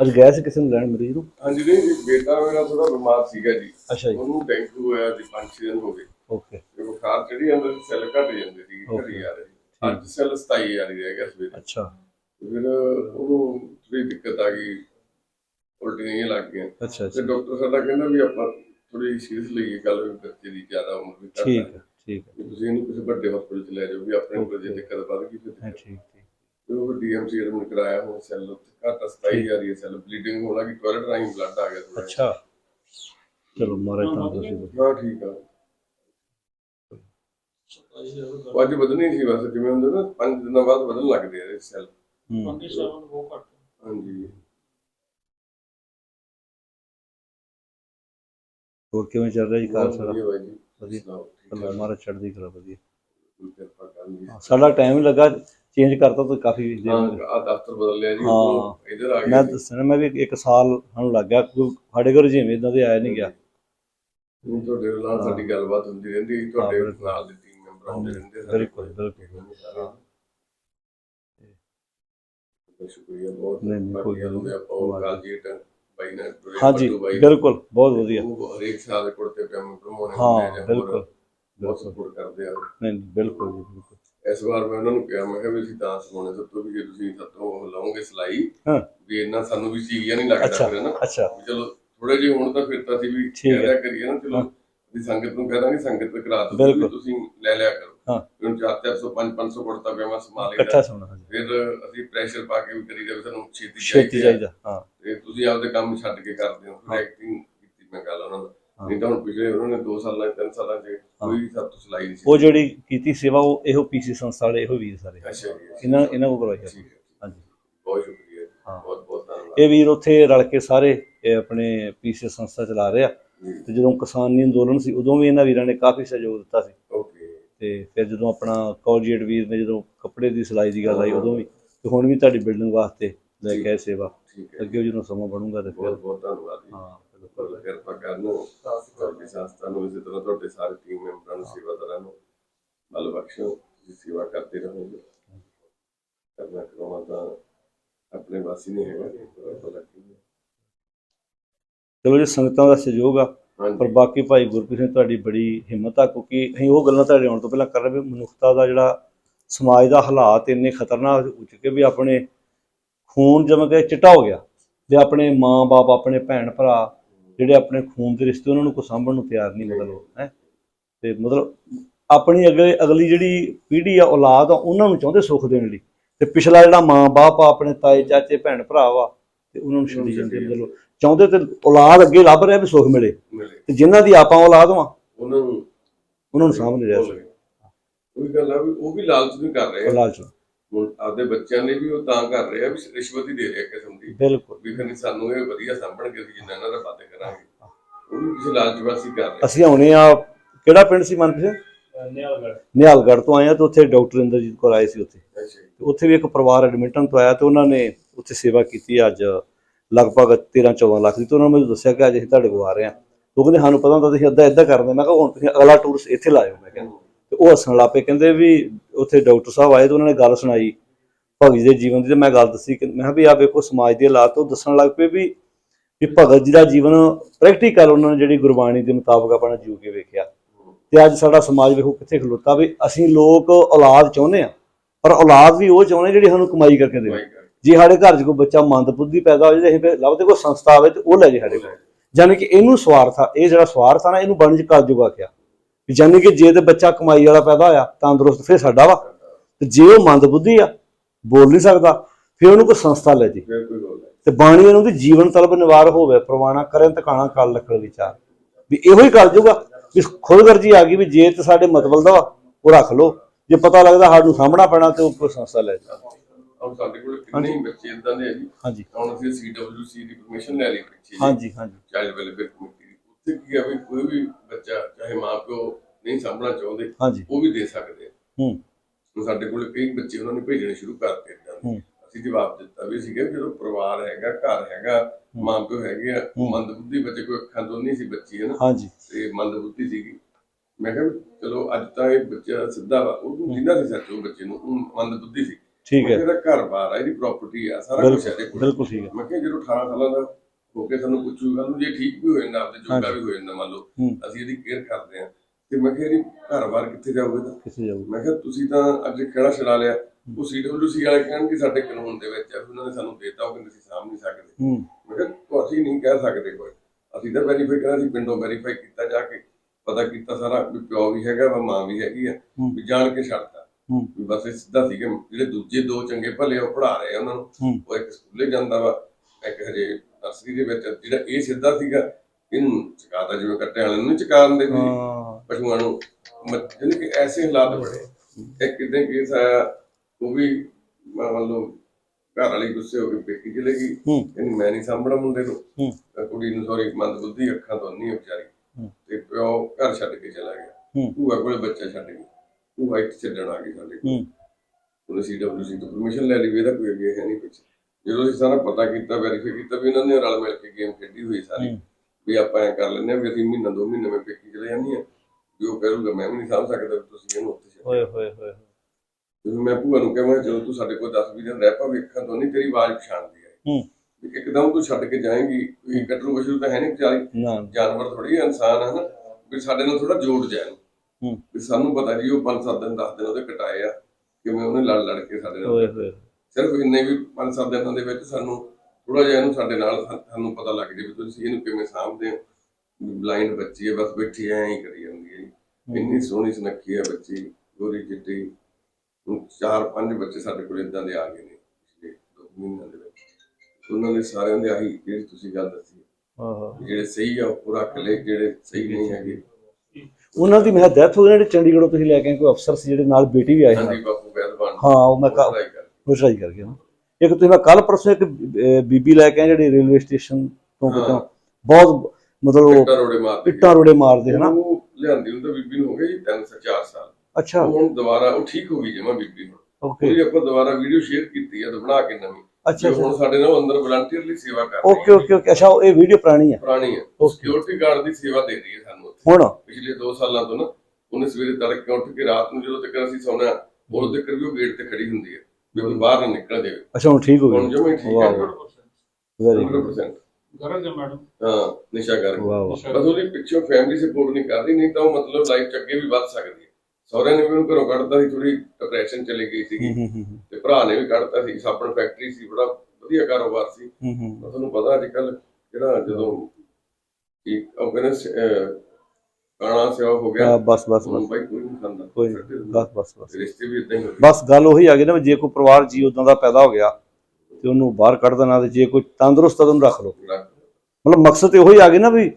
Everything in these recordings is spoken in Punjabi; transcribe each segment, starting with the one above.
ਅੱਜ ਗਏ ਸੀ ਕਿਸੇ ਨੂੰ ਲੈਣ ਮਰੀਜ਼ ਨੂੰ? ਹਾਂਜੀ ਨਹੀਂ ਜੀ, ਬੇਟਾ ਮੇਰਾ ਥੋੜਾ ਬਿਮਾਰ ਸੀਗਾ ਜੀ। ਅੱਛਾ ਜੀ। ਉਹਨੂੰ ਡੈਂਗੂ ਹੋਇਆ ਜੀ 5-6 ਦਿਨ ਹੋ ਗਏ। ਓਕੇ। ਤੇ ਬੁਖਾਰ ਚੜੀ ਅੰਦਰ ਸੈੱਲ ਘਟ ਜਾਂਦੇ ਸੀ ਘਟੀ ਆ ਰਹੀ ਅੱਜ ਸੈੱਲ 27 ਆ ਰਹੀ ਰਹਿ ਗਿਆ ਸਵੇਰੇ। ਅੱਛਾ। ਫਿਰ ਉਹਨੂੰ ਥੋੜੀ ਦਿੱਕਤ ਆ ਗਈ ਉਲਟੀਆਂ ਜਿਹੀਆਂ ਲੱਗ ਗਈਆਂ। ਅੱਛਾ ਤੇ ਅੱਛਾ ਡਾਕਟਰ ਸਾਡਾ ਕਹਿੰਦਾ ਵੀ ਆਪਾਂ ਥੋੜੀ ਸੀਰੀਅਸ ਲਈਏ ਗੱਲ ਵੀ ਬੱਚੇ ਦੀ ਜ਼ਿਆਦਾ ਉਮਰ ਵੀ ਘੱਟ ਠੀਕ ਹੈ। ਠੀਕ ਹੈ। ਤੁਸੀਂ ਇਹਨੂੰ ਕਿਸੇ ਵੱਡੇ ਹਸਪਤਾਲ ਚ ਲੈ ਜਾਓ ਵੀ ਆਪਣੇ ਕੋਲ ਜੇ ਦਿੱਕਤ ਵੱਧ ਗਈ ਹਾਂ, ਫਿਰ ਠੀਕ ਠੀਕ। ਤੇ ਉਹ ਡੀਐਮਸੀ ਐਡਮਿਟ ਕਰਾਇਆ ਹੁਣ ਸੈੱਲ ਘੱਟ 27 ਆ ਰਹੀ ਹੈ ਸੈੱਲ ਬਲੀਡਿੰਗ ਹੋਣ ਲੱਗੀ ਟਾਇਲਟ ਰਾਹੀਂ ਬਲੱਡ ਆ ਗਿਆ ਥੋੜਾ ਅੱਛਾ। ਚਲੋ ਮਹਾਰਾਜ ਤੰਦਰੁਸਤੀ ਹਾਂ ਠੀਕ ਆ। ਅੱਜ ਵਧਣੀ ਸੀ ਬਸ ਜਿਵੇਂ ਹੁੰਦੇ ਨਾ ਪੰਜ ਦਿਨਾਂ ਬਾਅਦ ਵਧਣ ਲੱਗਦੇ ਆ ਇਹ ਸੈੱਲ ਹੂੰ। ਹਾਂਜੀ। ਹੋਰ ਕਿਵੇਂ ਚੱਲ ਰਿਹਾ ਜੀ ਬਹੁਤ ਸਾਰਾ? ਵਧੀਆ ਚਲੋ? ਮਹਾਰਾਜ ਚੜ੍ਹਦੀ ਕਲਾ ਵਧੀਆ ਕਿਰਪਾ ਕਰਨੀ ਸਾਡਾ ਟਾਈਮ ਲੱਗਾ ਚੇਂਜ ਕਰਤਾ ਤਾਂ ਕਾਫੀ ਦੇਰ ਹਾਂ ਗਈ। ਆ ਦਫ਼ਤਰ ਬਦਲ ਲਿਆ ਜੀ ਹਾਂ। ਉਦੋਂ ਇੱਧਰ ਆ ਮੈਂ ਗਏ ਦੱਸਣਾ ਮੈਂ ਵੀ ਇੱਕ ਸਾਲ ਸਾਨੂੰ ਲੱਗ ਗਿਆ ਕੋਈ ਸਾਡੇ ਘਰ ਜਿਵੇਂ ਇਦਾਂ ਦੇ ਆਇਆ ਨਹੀਂ ਗਿਆ ਹੁਣ ਤੁਹਾਡੇ ਨਾਲ ਸਾਡੀ ਗੱਲਬਾਤ ਹੁੰਦੀ ਰਹਿੰਦੀ ਹੈ, ਤੁਹਾਡੇ ਹਾਂ, ਬਿਲਕੁਲ। ਨਾਲ ਦੇ ਟੀਮ ਮੈਂਬਰ ਹੁੰਦੇ ਰਹਿੰਦੇ ਸਾਡੇ ਬਿਲਕੁਲ ਕੋਲ। ਬਿਲਕੁਲ ਸਾਰੇ। ਬਹੁਤ ਸ਼ੁਕਰੀਆ ਬਹੁਤ ਨਹੀਂ, ਨਹੀਂ, ਕੋਈ ਗੱਲ ਬਾਕੀ ਨਹੀਂ। ਆਪਾਂ ਉਹ ਗਾਲਜੀਟ ਬਾਈ ਨੇ ਟੁਰੇ ਹਾਂਜੀ ਪੱਟੂ ਬਾਈ ਬਿਲਕੁਲ ਬਹੁਤ ਵਧੀਆ ਉਹ ਹਰੇਕ ਸਾਲ ਕੁੜਤੇ ਪਜਾਮੇ ਬਣਵਾਉਣੇ ਹਾਂ, ਬਿਲਕੁਲ, ਬਹੁਤ। ਸਪੋਰਟ ਕਰਦੇ ਆ ਨਹੀਂ ਨਹੀਂ, ਬਿਲਕੁਲ ਜੀ ਬਿਲਕੁਲ ਇਸ ਵਾਰ ਮੈਂ ਉਹਨਾਂ ਨੂੰ ਕਿਹਾ ਮੈਂ ਕਿਹਾ ਵੀ ਅਸੀਂ ਤਾਂ ਸਮਾਉਣੇ ਸਭ ਤੋਂ ਵੀ ਜੇ ਤੁਸੀਂ ਸਾਤੋਂ ਉਹ ਲਾਓਗੇ ਸਿਲਾਈ ਹਾਂ ਵੀ ਇੰਨਾ ਸਾਨੂੰ ਵੀ ਚੀਜ਼ ਨਹੀਂ ਲੱਗਦਾ ਅੱਛਾ ਫਿਰ ਨਾ ਅੱਛਾ ਵੀ ਚਲੋ ਥੋੜੇ ਜਿਹੇ ਹੁਣ ਤਾਂ ਫਿਰ ਤਾਂ ਅਸੀਂ ਵੀ ਠੀਕ ਹੈ। ਕਹਿਆ ਕਰੀਏ ਨਾ ਚਲੋ ਵੀ ਸੰਗਤ ਨੂੰ ਕਹਿ ਦਾਂਗੇ ਸੰਗਤ ਤੇ ਕਰਾ ਦੋ ਬਿਲਕੁਲ। ਤੁਸੀਂ ਲੈ ਲਿਆ ਕਰੋ ਹਾਂ। ਹੁਣ 4-400 5-500 ਕੁੜਤਾ ਪਜਾਮਾ ਸਮਾ ਇਕੱਠਾ ਲਈਦਾ ਸੋਣਾ ਹਾਂਜੀ ਫਿਰ ਅਸੀਂ ਪ੍ਰੈਸ਼ਰ ਪਾ ਕੇ ਵੀ ਕਰੀਦਾ ਵੀ ਸਾਨੂੰ ਛੇਤੀ ਛੇਤੀ ਚਾਹੀਦੀ ਹਾਂ ਤੇ ਤੁਸੀਂ ਆਪਦੇ ਕੰਮ ਛੱਡ ਕੇ ਕਰਦੇ ਹੋ ਐਕਟਿੰਗ ਕੀਤੀ ਮੈਂ ਗੱਲ ਉਹਨਾਂ ਦਾ ਹਾਂ। ਨਹੀਂ ਤਾਂ ਹੁਣ ਪਿਛਲੇ ਉਹਨਾਂ ਨੇ 2 ਸਾਲਾਂ 3 ਸਾਲਾਂ ਚ ਕੋਈ ਸਭ ਤੋਂ ਸਿਲਾਈ ਨਹੀਂ ਸੀ। ਉਹ ਜਿਹੜੀ ਕੀਤੀ ਸੇਵਾ ਉਹ ਇਹੋ ਪੀਸੀ ਸੰਸਥਾ ਵਾਲੇ ਇਹੋ ਵੀਰ ਸਾਰੇ। ਅੱਛਾ ਜੀ ਇਹਨਾਂ ਇਹਨਾਂ ਕੋਲ ਕਰਵਾਈ ਹੈ ਹਾਂਜੀ। ਬਹੁਤ ਸ਼ੁਕਰੀਆ। ਹਾਂ। ਬਹੁਤ ਬਹੁਤ ਧੰਨਵਾਦ। ਇਹ ਵੀਰ ਉੱਥੇ ਰਲ ਕੇ ਸਾਰੇ ਇਹ ਆਪਣੇ ਪੀਸੀ ਸੰਸਥਾ ਚਲਾ ਰਹੇ। ਆ ਤੇ ਜਦੋਂ ਕਿਸਾਨੀ ਅੰਦੋਲਨ ਸੀ ਉਦੋਂ ਵੀ ਇਹਨਾਂ ਵੀਰਾਂ ਨੇ ਕਾਫੀ ਸਹਿਯੋਗ ਦਿੱਤਾ ਸੀ। ਓਕੇ। ਤੇ ਫਿਰ ਜਦੋਂ ਆਪਣਾ ਕੋਲਜੀਏਟ ਵੀਰ ਨੇ ਜਦੋਂ ਕੱਪੜੇ ਦੀ ਸਿਲਾਈ ਦੀ ਗੱਲ ਆਈ ਉਦੋਂ ਵੀ। ਤੇ ਹੁਣ ਵੀ ਤੁਹਾਡੀ ਬਿਲਡਿੰਗ ਵਾਸਤੇ ਲੈ ਕੇ ਆਏ ਸੇਵਾ। ਅੱਗੇ ਜਦੋਂ ਸਮਾਂ ਬਣੂਗਾ ਤੇ ਫਿਰ ਬਹੁਤ ਬਹੁਤ ਧੰਨਵਾਦ ਹਾਂ। ਬਿਲਕੁਲ ਪਰ ਕਿਰਪਾ ਕਰਨ ਤੁਹਾਡੀ ਸੰਸਥਾ ਨੂੰ ਇਸੇ ਤਰ੍ਹਾਂ ਤੁਹਾਡੇ ਸਾਰੇ ਟੀਮ ਮੈਂਬਰਾਂ ਨੂੰ ਸੇਵਾਦਾਰਾਂ ਨੂੰ ਬਲ ਬਖਸ਼ੋ ਤੁਸੀਂ ਸੇਵਾ ਕਰਦੇ ਰਹੋਗੇ। ਕਰਨਾ ਕਰਾਉਣਾ ਤਾਂ ਆਪਣੇ ਵਾਸੀ ਨਹੀਂ ਹੈਗਾ। ਚਲੋ ਜੀ ਸੰਗਤਾਂ ਦਾ ਸਹਿਯੋਗ ਆ ਪਰ ਬਾਕੀ ਭਾਈ ਗੁਰਪ੍ਰੀਤ ਸਿੰਘ ਤੁਹਾਡੀ ਬੜੀ ਹਿੰਮਤ ਆ ਕਿਉਂਕਿ ਅਸੀਂ ਉਹ ਗੱਲਾਂ ਤੁਹਾਡੇ ਆਉਣ ਤੋਂ ਪਹਿਲਾਂ ਕਰ ਰਹੇ ਵੀ ਮਨੁੱਖਤਾ ਦਾ ਜਿਹੜਾ ਸਮਾਜ ਦਾ ਹਾਲਾਤ ਇੰਨੇ ਖਤਰਨਾਕ ਹੋ ਚੁੱਕੇ ਵੀ ਆਪਣੇ ਖੂਨ ਜਮ ਕੇ ਚਿੱਟਾ ਹੋ ਗਿਆ। ਤੇ ਆਪਣੇ ਮਾਂ-ਬਾਪ ਆਪਣੇ ਭੈਣ ਭਰਾ ਜਿਹੜੇ ਆਪਣੇ ਖੂਨ ਦੇ ਰਿਸ਼ਤੇ ਉਹਨਾਂ ਨੂੰ ਕੋਈ ਸਾਂਭਣ ਨੂੰ ਤਿਆਰ ਨਹੀਂ ਮਤਲਬ ਹੈ? ਤੇ ਮਤਲਬ ਆਪਣੀ ਅਗਲੇ ਅਗਲੀ ਜਿਹੜੀ ਪੀੜ੍ਹੀ ਆ ਔਲਾਦ ਆ ਉਹਨਾਂ ਨੂੰ ਚਾਹੁੰਦੇ ਸੁੱਖ ਦੇਣ ਲਈ। ਤੇ ਪਿਛਲਾ ਜਿਹੜਾ ਮਾਂ-ਬਾਪ ਆ ਆਪਣੇ ਤਾਏ ਚਾਚੇ ਭੈਣ ਭਰਾ ਵਾ ਤੇ ਉਹਨਾਂ ਨੂੰ ਛੱਡੀ ਜਾਂਦੇ ਚਲੋ ਚਾਹੁੰਦੇ ਤੇ ਔਲਾਦ ਅੱਗੇ ਲੱਭ ਰਿਹਾ ਵੀ ਸੁੱਖ ਮਿਲੇ। ਤੇ ਜਿਨ੍ਹਾਂ ਦੀ ਆਪਾਂ ਔਲਾਦ ਵਾਂ ਉਹਨਾਂ ਨੂੰ ਉਹਨਾਂ ਨੂੰ ਸਾਂਭ ਨਹੀਂ ਰਿਹਾ ਸੀ ਉਹੀ ਗੱਲ ਆ ਵੀ ਉਹ ਵੀ ਲਾਲਚ ਨਹੀਂ ਕਰ ਰਹੇ ਔਲਾਦ ਚ ਹੁਣ ਆਪਦੇ ਬੱਚਿਆਂ ਨੇ ਵੀ ਉਹ ਤਾਂ ਕਰ ਰਹੇ ਆ ਵੀ ਰਿਸ਼ਵਤ ਹੀ ਦੇ ਰਹੇ ਆ ਕਿਸਮ ਦੀ ਬਿਲਕੁਲ। ਵੀ ਕਹਿੰਦੇ ਸਾਨੂੰ ਇਹ ਵਧੀਆ ਸਾਂਭਣਗੇ ਅਸੀਂ ਜਿੰਨਾ ਇਹਨਾਂ ਦਾ ਵੱਧ ਕਰਾਂਗੇ। ਉਹ ਵੀ ਕਿਸੇ ਲਾਲਚਵਾਸੀ ਕਰ ਰਹੇ। ਅਸੀਂ ਆਉਣੇ ਆ ਕਿਹੜਾ ਪਿੰਡ ਸੀ ਮਨਪ੍ਰੀਤ? ਨਿਹਾਲਗੜ੍ਹ ਤੋਂ ਆਏ ਆ ਤੇ ਉੱਥੇ ਡਾਕਟਰ ਇੰਦਰਜੀਤ ਕੋਲ ਆਏ ਸੀ ਉੱਥੇ। ਅੱਛਾ ਜੀ। ਤੇ ਉੱਥੇ ਵੀ ਇੱਕ ਪਰਿਵਾਰ ਐਡਮਿਟਨ ਤੋਂ ਆਇਆ ਤੇ ਉਹਨਾਂ ਨੇ ਉੱਥੇ ਸੇਵਾ ਕੀਤੀ ਅੱਜ ਲਗਭਗ 13 14 ਲੱਖ ਦੀ। ਤੇ ਉਹਨਾਂ ਨੇ ਮੈਨੂੰ ਦੱਸਿਆ ਕਿ ਅੱਜ ਅਸੀਂ ਤੁਹਾਡੇ ਕੋਲ ਆ ਰਹੇ ਹਾਂ। ਉਹ ਕਹਿੰਦੇ ਸਾਨੂੰ ਪਤਾ ਹੁੰਦਾ ਤੁਸੀਂ ਅੱਧਾ ਇੱਦਾਂ ਕਰਦੇ ਮੈਂ ਕਿਹਾ ਹੁਣ ਤੁਸੀਂ ਅਗਲਾ ਟੂਰ ਇੱਥੇ ਲਾਇਓ। ਮੈਂ ਕਿਹਾ। ਤੇ ਉਹ ਹੱਸਣ ਲੱਪੇ ਕਹਿੰਦੇ ਵੀ ਉੱਥੇ ਡਾਕਟਰ ਸਾਹਿਬ ਆਏ ਤੇ ਉਹਨਾਂ ਨੇ ਗੱਲ ਸੁਣਾਈ ਭਗਤ ਜੀ ਦੇ ਜੀਵਨ ਦੀ ਤੇ ਮੈਂ ਗੱਲ ਦੱਸੀ ਕਿ ਮੈਂ ਕਿਹਾ ਵੀ ਆ ਵੇਖੋ ਸਮਾਜ ਦੇ ਹਾਲਾਤ ਉਹ ਦੱਸਣ ਲੱਗ ਪਏ ਵੀ ਵੀ ਭਗਤ ਜੀ ਦਾ ਜੀਵਨ ਪ੍ਰੈਕਟੀਕਲ ਉਹਨਾਂ ਨੇ ਜਿਹੜੀ ਗੁਰਬਾਣੀ ਦੇ ਮੁਤਾਬਕ ਆਪਣਾ ਜੀਉ ਕੇ ਵੇਖਿਆ। ਤੇ ਅੱਜ ਸਾਡਾ ਸਮਾਜ ਵੇਖੋ ਕਿੱਥੇ ਖਲੋਤਾ ਵੀ ਅਸੀਂ ਲੋਕ ਔਲਾਦ ਚਾਹੁੰਦੇ ਆ ਪਰ ਔਲਾਦ ਵੀ ਉਹ ਚਾਹੁੰਦੇ ਜਿਹੜੀ ਸਾਨੂੰ ਕਮਾਈ ਕਰਕੇ ਦੇਵੇ ਜੇ ਸਾਡੇ ਘਰ 'ਚ ਕੋਈ ਬੱਚਾ ਮੰਦ ਬੁੱਧੀ ਪੈਦਾ ਹੋ ਜਾਏ ਅਸੀਂ ਫਿਰ ਲੱਭਦੇ ਕੋਈ ਸੰਸਥਾ ਆਵੇ ਤੇ ਉਹ ਲੈ ਜੇ ਸਾਡੇ ਕੋਲ। ਯਾਨੀ ਕਿ ਇਹਨੂੰ ਸਵਾਰਥ ਆ ਇਹ ਜਿਹੜਾ ਸਵਾਰਥ ਆ ਨਾ ਇਹਨੂੰ ਬਣ ਚ ਕਰ ਜੂਗਾ ਕਿਆ ਯਾਨੀ ਕਿ ਜੇ ਤੇ ਬੱਚਾ ਕਮਾਈ ਵਾਲਾ ਪੈਦਾ ਹੋਇਆ ਤੰਦਰੁਸਤ ਫਿਰ ਸਾਡਾ ਵਾ। ਤੇ ਜੇ ਉਹ ਮੰਦ ਬੁੱਧੀ ਆ ਬੋਲ ਨਹੀਂ ਸਕਦਾ ਫਿਰ ਉਹਨੂੰ ਕੋਈ ਸੰਸਥਾ ਲੈ ਜੇ। ਤੇ ਬਾਣੀ ਉਹਨੂੰ ਦੀ ਜੀਵਨ ਤਲਬ ਨਿਵਾਰ ਹੋਵੇ ਪ੍ਰਵਾਣਾ ਕਰਨ ਤਕਾਣਾ ਕਾਲ ਲੱਕੜ ਵਿਚਾਰ। ਵੀ ਇਹੋ ਹੀ ਕਰ ਜੂਗਾ ਵੀ ਖੁਦਗਰਜੀ ਆ ਗਈ ਵੀ ਜੇ ਤੇ ਸਾਡੇ ਮਤਲਬ ਦਾ ਵਾ, ਉਹ ਰੱਖ ਲਓ। ਜੇ ਪਤਾ ਲੱਗਦਾ ਸਾਨੂੰ ਸਾਹਮਣਾ ਪੈਣਾ ਤੇ ਉਹ ਕੋਈ ਸੰਸਥਾ ਲੈ ਜਾ। ਹੁਣ ਸਾਡੇ ਕੋਲ ਕਿੰਨੇ ਬੱਚੇ ਇਦਾਂ ਦੇ ਆ ਜੀ। ਹਾਂਜੀ। ਹੁਣ ਅਸੀਂ ਸੀਡਬਲਯੂਸੀ ਦੀ ਪਰਮਿਸ਼ਨ ਲੈ ਲਈ ਪਿੱਛੇ ਹਾਂਜੀ ਹਾਂਜੀ। ਚਾਈਲਡ ਵੈਲਫੇਅਰ ਕਮੇਟੀ ਉੱਥੇ ਕੀ ਆ ਵੀ ਕੋਈ ਵੀ ਬੱਚਾ ਚਾਹੇ ਮਾਂ ਪਿਓ ਨਹੀਂ ਸਾਂਭਣਾ ਚਾਹੁੰਦੇ ਹਾਂਜੀ। ਉਹ ਵੀ ਦੇ ਸਕਦੇ ਆ। ਹੂੰ। ਹੁਣ ਸਾਡੇ ਕੋਲ ਕਈ ਬੱਚੇ ਉਹਨਾਂ ਨੇ ਭੇਜਣੇ ਸ਼ੁਰੂ ਕਰ ਦਿੱਤੇ। ਹੂੰ। ਅਸੀਂ ਜਵਾਬ ਦਿੱਤਾ ਵੀ ਸੀਗਾ ਜਦੋਂ ਪਰਿਵਾਰ ਹੈਗਾ ਘਰ ਹੈਗਾ ਮਾਂ ਪਿਓ ਹੈਗੇ ਆ ਹੂੰ। ਮੰਦ ਬੁੱਧੀ ਬੱਚੇ ਕੋਈ ਅੱਖਾਂ ਤੋਂ ਨਹੀਂ ਸੀ ਬੱਚੀ ਹੈ ਨਾ? ਹਾਂਜੀ। ਤੇ ਮੰਦ ਬੁੱਧੀ ਸੀਗੀ। ਮੈਂ ਕਿਹਾ ਚਲੋ ਅੱਜ ਤਾਂ ਇਹ ਬੱਚਾ ਸਿੱਧਾ ਵਾ ਉਹਨੂੰ ਜਿੰਦਾ ਸੀ ਸੱਚ ਉਹ ਬੱਚੇ ਨੂੰ ਉਹ ਮੰਦ ਬੁੱਧੀ ਸੀ। ਠੀਕ ਹੈ। ਇਹਦਾ ਘਰ-ਬਾਰ ਆ ਇਹਦੀ ਪ੍ਰਾਪਰਟੀ ਆ ਸਾਰਾ ਕੁਝ ਕੋਲ। ਬਿਲਕੁਲ ਠੀਕ ਹੈ। ਮੈਂ ਕਿਹਾ ਜਦੋਂ 18 ਸਾਲਾਂ ਦਾ ਹੋ ਕੇ ਸਾਨੂੰ ਪੁੱਛੂਗਾ ਨੂੰ ਜੇ ਠੀਕ ਵੀ ਹੋ ਜਾਂਦਾ ਆਪਦੇ ਜੋਗਾ ਵੀ ਹੋ ਜਾਂਦਾ ਮੰਨ ਲਓ ਹੂੰ। ਅਸੀਂ ਇਹਦੀ ਕੇਅਰ ਕਰਦੇ ਆ ਤੇ ਮੈਂ ਕਿਹਾ ਇਹਦੀ ਘਰ-ਬਾਰ ਕਿੱਥੇ ਜਾਊਗਾ ਤਾਂ? ਕਿੱਥੇ ਜਾਊ ਮੈਂ ਕਿਹਾ ਤੁਸੀਂ ਤਾਂ ਅੱਜ ਖੇੜਾ ਛਡਾ ਲਿਆ। ਉਹ ਸੀਡਬਲਯੂਸੀ ਵਾਲੇ ਕਹਿਣਗੇ ਸਾਡੇ ਕਾਨੂੰਨ ਦੇ ਵਿੱਚ ਆ ਵੀ ਉਹਨਾਂ ਨੇ ਸਾਨੂੰ ਦੇਤਾ ਉਹ ਕਹਿੰਦੇ ਅਸੀਂ ਸਾਂਭ ਨਹੀਂ ਸਕਦੇ। ਹੂੰ। ਮੈਂ ਕਿਹਾ ਤੁਸੀਂ ਨਹੀਂ ਕਹਿ ਸਕਦੇ ਕੋਈ। ਅਸੀਂ ਤਾਂ ਵੈਰੀਫਾਈ ਕਰਾਂ ਸੀ ਪਿੰਡੋਂ ਵੈਰੀਫਾਈ ਕੀਤਾ ਜਾ ਕੇ ਪਤਾ ਕੀਤਾ ਸਾਰਾ ਵੀ ਪਿਓ ਵੀ ਹੈਗਾ ਵਾ ਮਾਂ ਵੀ ਹੈਗੀ ਆ ਹੂੰ। ਵੀ ਜਾਣ ਕੇ ਛੱਡਤਾ ਹੂੰ। ਵੀ ਬਸ ਇਹ ਸਿੱਧਾ ਸੀਗਾ ਜਿਹੜੇ ਦੂਜੇ ਦੋ ਚੰਗੇ ਭਲੇ ਆ, ਉਹ ਪੜਾ ਰਹੇ ਆ ਉਹਨਾਂ ਨੂੰ। ਹੂੰ। ਉਹ ਇੱਕ ਸਕੂਲੇ ਜਾਂਦਾ ਵਾ ਇੱਕ ਹਜੇ ਨਰਸਰੀ ਦੇ ਵਿੱਚ ਜਿਹੜਾ ਇਹ ਸਿੱਧਾ ਸੀਗਾ ਇਹਨੂੰ ਚਕਾਤਾ ਜਿਵੇਂ ਕੱਟੇ ਵਾਲੇ ਨੂੰ ਚਕਾਉਣ ਦੇ ਹਾਂ। ਪਸ਼ੂਆਂ ਨੂੰ ਜਾਣੀ ਕਿ ਐਸੇ ਹਾਲਾਤ ਬਣੇ। ਇੱਕ ਕਿਦਾਂ ਕੇਸ ਆਇਆ ਉਹ ਵੀ ਮੰਨ ਲਓ ਘਰ ਵਾਲੀ ਗੁੱਸੇ ਹੋ ਕੇ ਪੇਕੀ ਚਲੇ ਗਈ। ਇਹਨੂੰ ਮੈਂ ਨਹੀਂ ਸਾਂਭਣਾ ਮੁੰਡੇ ਨੂੰ। ਕੁੜੀ ਨੂੰ ਸੌਰੀ ਮੰਦ ਬੁੱਧੀ ਅੱਖਾਂ ਤੋਂ ਨਹੀਂ ਵਿਚਾਰੀ। ਤੇ ਪਿਓ ਘਰ ਛੱਡ ਕੇ ਚਲਾ ਗਿਆ। ਭੂਆ ਕੋਲੇ ਬੱਚਾ ਛੱਡ ਗਈ। ਉਹ ਇੱਥੇ ਛੱਡਣ ਆ ਗਈ ਸਾਡੇ ਕੋਲ। ਹੂੰ। ਉਹਨੇ ਸੀਡਬਲਯੂਸੀ ਤੋਂ ਪਰਮਿਸ਼ਨ ਲੈ ਲਈ ਵੀ ਇਹਦਾ ਕੋਈ ਅੱਗੇ ਹੈ ਨਹੀਂ ਕੁਝ ਜਦੋਂ ਅਸੀਂ ਸਾਰਾ ਪਤਾ ਕੀਤਾ ਵੈਰੀਫਾਈ ਕੀਤਾ ਵੀ ਇਹਨਾਂ ਨੇ ਰਲ ਮਿਲ ਕੇ ਗੇਮ ਖੇਡੀ ਹੋਈ ਸਾਰੀ। ਵੀ ਆਪਾਂ ਐ ਕਰ ਲੈਂਦੇ ਆ ਵੀ ਅਸੀਂ ਮਹੀਨਾ ਦੋ ਮਹੀਨੇ ਮੈਂ ਪੇਕੀ ਚਲੇ ਜਾਂਦੀ ਆ ਵੀ ਉਹ ਕਰੂਗਾ ਮੈਂ ਵੀ ਨਹੀਂ ਸਮਝ ਸਕਦਾ ਵੀ ਤੁਸੀਂ ਇਹਨੂੰ ਉੱਥੇ ਛੱਡ। ਓਏ ਹੋਏ ਹੋਏ ਜਦੋਂ ਮੈਂ ਭੂਆ ਨੂੰ ਕਿਹਾ ਮੈਂ ਜਦੋਂ ਤੂੰ ਸਾਡੇ ਕੋਲ 10 20 ਦਿਨ ਰਹਿ ਪਾ ਵੇਖਾਂ ਤੋਂ ਨਹੀਂ ਤੇਰੀ ਆਵਾਜ਼ ਪਛਾਣਦੀ ਹੈ। ਹੂੰ। ਇੱਕਦਮ ਤੂੰ ਛੱਡ ਕੇ ਜਾਏਂਗੀ ਕੋਈ ਕਟਰੂ ਕਸ਼ਰੂ ਤਾਂ ਹੈ ਨਹੀਂ ਵਿਚਾਰੀ। ਜਾਨਵਰ ਥੋੜੀ ਇਨਸਾਨ ਹੈ ਨਾ ਵੀ ਸਾਡੇ ਨਾਲ ਥੋੜਾ ਜੋੜ ਜਾਏ। ਹੂੰ। ਵੀ ਸਾਨੂੰ ਪਤਾ ਜੀ ਉਹ 5-7 ਦਿਨ 10 ਦਿਨ ਉਹਦੇ ਕਟਾਏ ਆ ਕਿਵੇਂ ਉਹਨੇ ਲੜ ਲੜ ਕੇ ਸਾਡੇ ਨਾਲ ਓਏ ਹੋਏ। ਸਿਰਫ ਇੰਨੇ ਵੀ 5-7 ਦਿਨਾਂ ਦੇ ਵਿੱਚ ਸਾਨੂੰ ਥੋੜਾ ਜਿਹਾ ਇਹਨੂੰ ਸਾਡੇ ਨਾਲ ਸਾਨੂੰ ਪਤਾ ਲੱਗ ਜੇ ਵੀ ਤੁਸੀਂ ਇਹਨੂੰ ਕਿਵੇਂ ਸਾਂਭਦੇ ਹੋ। ਬਲਾਈਂਡ ਬੱਚੀ ਹੈ ਬਸ ਬੈਠੀ ਐ ਹੀ ਕਰੀ ਜਾਂਦੀ ਹੈ। ਇੰਨੀ ਸੋਹਣੀ ਸੁਨੱਖੀ ਹੈ ਬੱਚੀ ਗੋਰੀ ਚਿੱਟੀ। ਹੁਣ ਚਾਰ ਪੰਜ ਬੱਚੇ ਸਾਡੇ ਕੋਲ ਇਦਾਂ ਦੇ ਆ ਗਏ ਨੇ ਪਿਛਲੇ ਦੋ ਮਹੀਨਿਆਂ ਦੇ ਵਿੱਚ। ਉਹਨਾਂ ਦੇ ਸਾਰਿਆਂ ਦੇ ਆਹੀ ਜਿਹੜੀ ਤੁਸੀਂ ਗੱਲ ਦੱਸੀ। ਵੀ ਜਿਹੜੇ ਸਹੀ ਆ ਉਹ ਰੱਖ ਲਏ ਜਿਹੜੇ ਸਹੀ ਨਹੀਂ ਹੈਗੇ। ਉਹਨਾਂ ਦੀ ਮੈਂ ਡੈਥ ਹੋ ਗਈ ਜਿਹੜੇ ਚੰਡੀਗੜ੍ਹੋਂ ਤੁਸੀਂ ਲੈ ਕੇ ਆਏ ਕੋਈ ਅਫਸਰ ਸੀ ਜਿਹੜੇ ਨਾਲ ਬੇਟੀ ਵੀ ਆਏ ਬੈਦਵਾਨ। ਹਾਂ ਉਹ ਮੈਂ ਕਾ ਟਰਾਈ ਕਰ ਉਹ ਟਰਾਈ ਕਰ ਗਿਆ ਨਾ। ਇੱਕ ਤੁਸੀਂ ਮੈਂ ਕੱਲ ਪਰਸੋਂ ਇੱਕ ਬੀਬੀ ਲੈ ਕੇ ਜਿਹੜੀ ਰੇਲਵੇ ਸਟੇਸ਼ਨ ਤੋਂ ਕਿਤੋਂ ਬਹੁਤ ਮਤਲਬ ਉਹ ਇੱਟਾਂ ਰੋੜੇ ਮਾਰਦੇ। ਹਨਾ? ਉਹ ਲਿਆਂਦੀ ਬੀਬੀ ਨੂੰ ਹੋ ਗਏ ਜੀ 3 4 ਸਾਲ। ਅੱਛਾ। ਹੁਣ ਦੁਬਾਰਾ ਉਹ ਠੀਕ ਹੋ ਗਈ ਜਮਾ ਬੀਬੀ ਹੁਣ। ਓਕੇ ਉਹਦੀ ਆਪਾਂ ਦੁਬਾਰਾ ਵੀਡੀਓ ਸ਼ੇਅਰ ਕੀਤੀ ਹੈ ਤਾਂ ਬਣਾ ਕੇ ਨਵੀਂ। ਅੱਛਾ ਹੁਣ ਸਾਡੇ ਨਾਲ ਅੰਦਰ ਵਲੰਟੀਅਰਲੀ ਸੇਵਾ ਕਰ ਰਹੀ ਓਕੇ ਓਕੇ ਓਕੇ ਅੱਛਾ ਇਹ ਵੀਡੀਓ ਪੁਰਾਣੀ ਹੈ ਪੁਰਾਣੀ ਹੈ Okay. ਸਿਕਿਉਰਿਟੀ ਗਾਰਡ ਦੀ ਸੇਵਾ ਦੇ ਰਹੀ ਹੈ ਸਾਨੂੰ ਉੱਥੇ। ਹੁਣ? ਪਿਛਲੇ 2 ਸਾਲਾਂ ਤੋਂ ਨਾ। ਉਹਨੇ ਸਵੇਰੇ ਤੜਕੇ ਉੱਠ ਕੇ ਰਾਤ ਨੂੰ ਜਦੋਂ ਤੱਕ ਅਸੀਂ ਸੌਣਾ ਉਦੋਂ ਤੱਕ ਵੀ ਉਹ ਗੇਟ ਤੇ ਖੜੀ ਹੁੰਦੀ ਹੈ। ਵੀ ਬਾਹਰ ਨਾ ਨਿਕਲ ਜਾਵੇ। ਅੱਛਾ ਹੁਣ ਠੀਕ ਹੋ ਹੁਣ ਗਈ ਜਮਾ ਠੀਕ ਹੈ। ਵਾਹ ਵੈਰੀ 100% ਗਰਜ ਹੈ ਮੈਡਮ। ਹਾਂ ਨਿਸ਼ਾ ਕਰ ਵਾਹ ਵਾਹ। ਬਸ ਉਹਦੀ ਪਿੱਛੋਂ ਫੈਮਿਲੀ ਸਪੋਰਟ ਨਹੀਂ ਕਰਦੀ ਨਹੀਂ ਤਾਂ ਉਹ ਮਤਲਬ ਲਾਈਫ ਚ ਅੱਗੇ ਵੀ ਵੱਧ ਸਕਦੀ ਹੈ। ਸਹੁਰਿਆਂ ਨੇ ਵੀ ਉਹਨੂੰ ਘਰੋਂ ਕੱਢਤਾ ਸੀ ਥੋੜੀ ਡਿਪਰੈਸ਼ਨ ਚਲੀ ਗਈ ਸੀਗੀ। ਹੂੰ ਹੂੰ ਹੂੰ ਤੇ ਭਰਾ ਨੇ ਵੀ ਕੱਢਤਾ ਸੀ ਸਾਬਣ ਫੈਕਟਰੀ ਸੀ ਬੜਾ ਵਧੀਆ ਕਾਰੋਬਾਰ ਸੀ। ਹੂੰ ਹੂੰ। ਤੁਹਾਨੂੰ ਪਤਾ ਅੱਜ ਕੱਲ ਜਿਹੜਾ ਜਦੋਂ ਇੱਕ ਉਹ ਕਹਿੰਦੇ ਕਾਣਾ ਸਿਆ ਹੋ ਗਿਆ। ਹਾਂ, ਬਸ ਬਸ ਬਸ। ਕੋਈ ਨਹੀਂ ਖਾਂਦਾ। ਕੋਈ ਨੀ, ਬਸ ਬਸ ਬਸ। ਰਿਸ਼ਤੇ ਵੀ ਇਦਾਂ ਹੀ ਹੁੰਦੇ ਬਸ ਗੱਲ ਉਹੀ ਆ ਗਈ ਨਾ ਵੀ ਜੇ ਕੋਈ ਪਰਿਵਾਰ ਜੀ ਉਦਾਂ ਦਾ ਪੈਦਾ ਹੋ ਗਿਆ ਤੇ ਉਹਨੂੰ ਬਾਹਰ ਕੱਢ ਦੇਣਾ ਤੇ ਜੇ ਕੋਈ ਤੰਦਰੁਸਤ ਆ ਤਾਂ ਉਹਨੂੰ ਰੱਖ ਲਓ। ਮਤਲਬ ਮਕਸਦ ਤੇ ਉਹੀ ਆ ਗਿਆ ਨਾ ਵੀ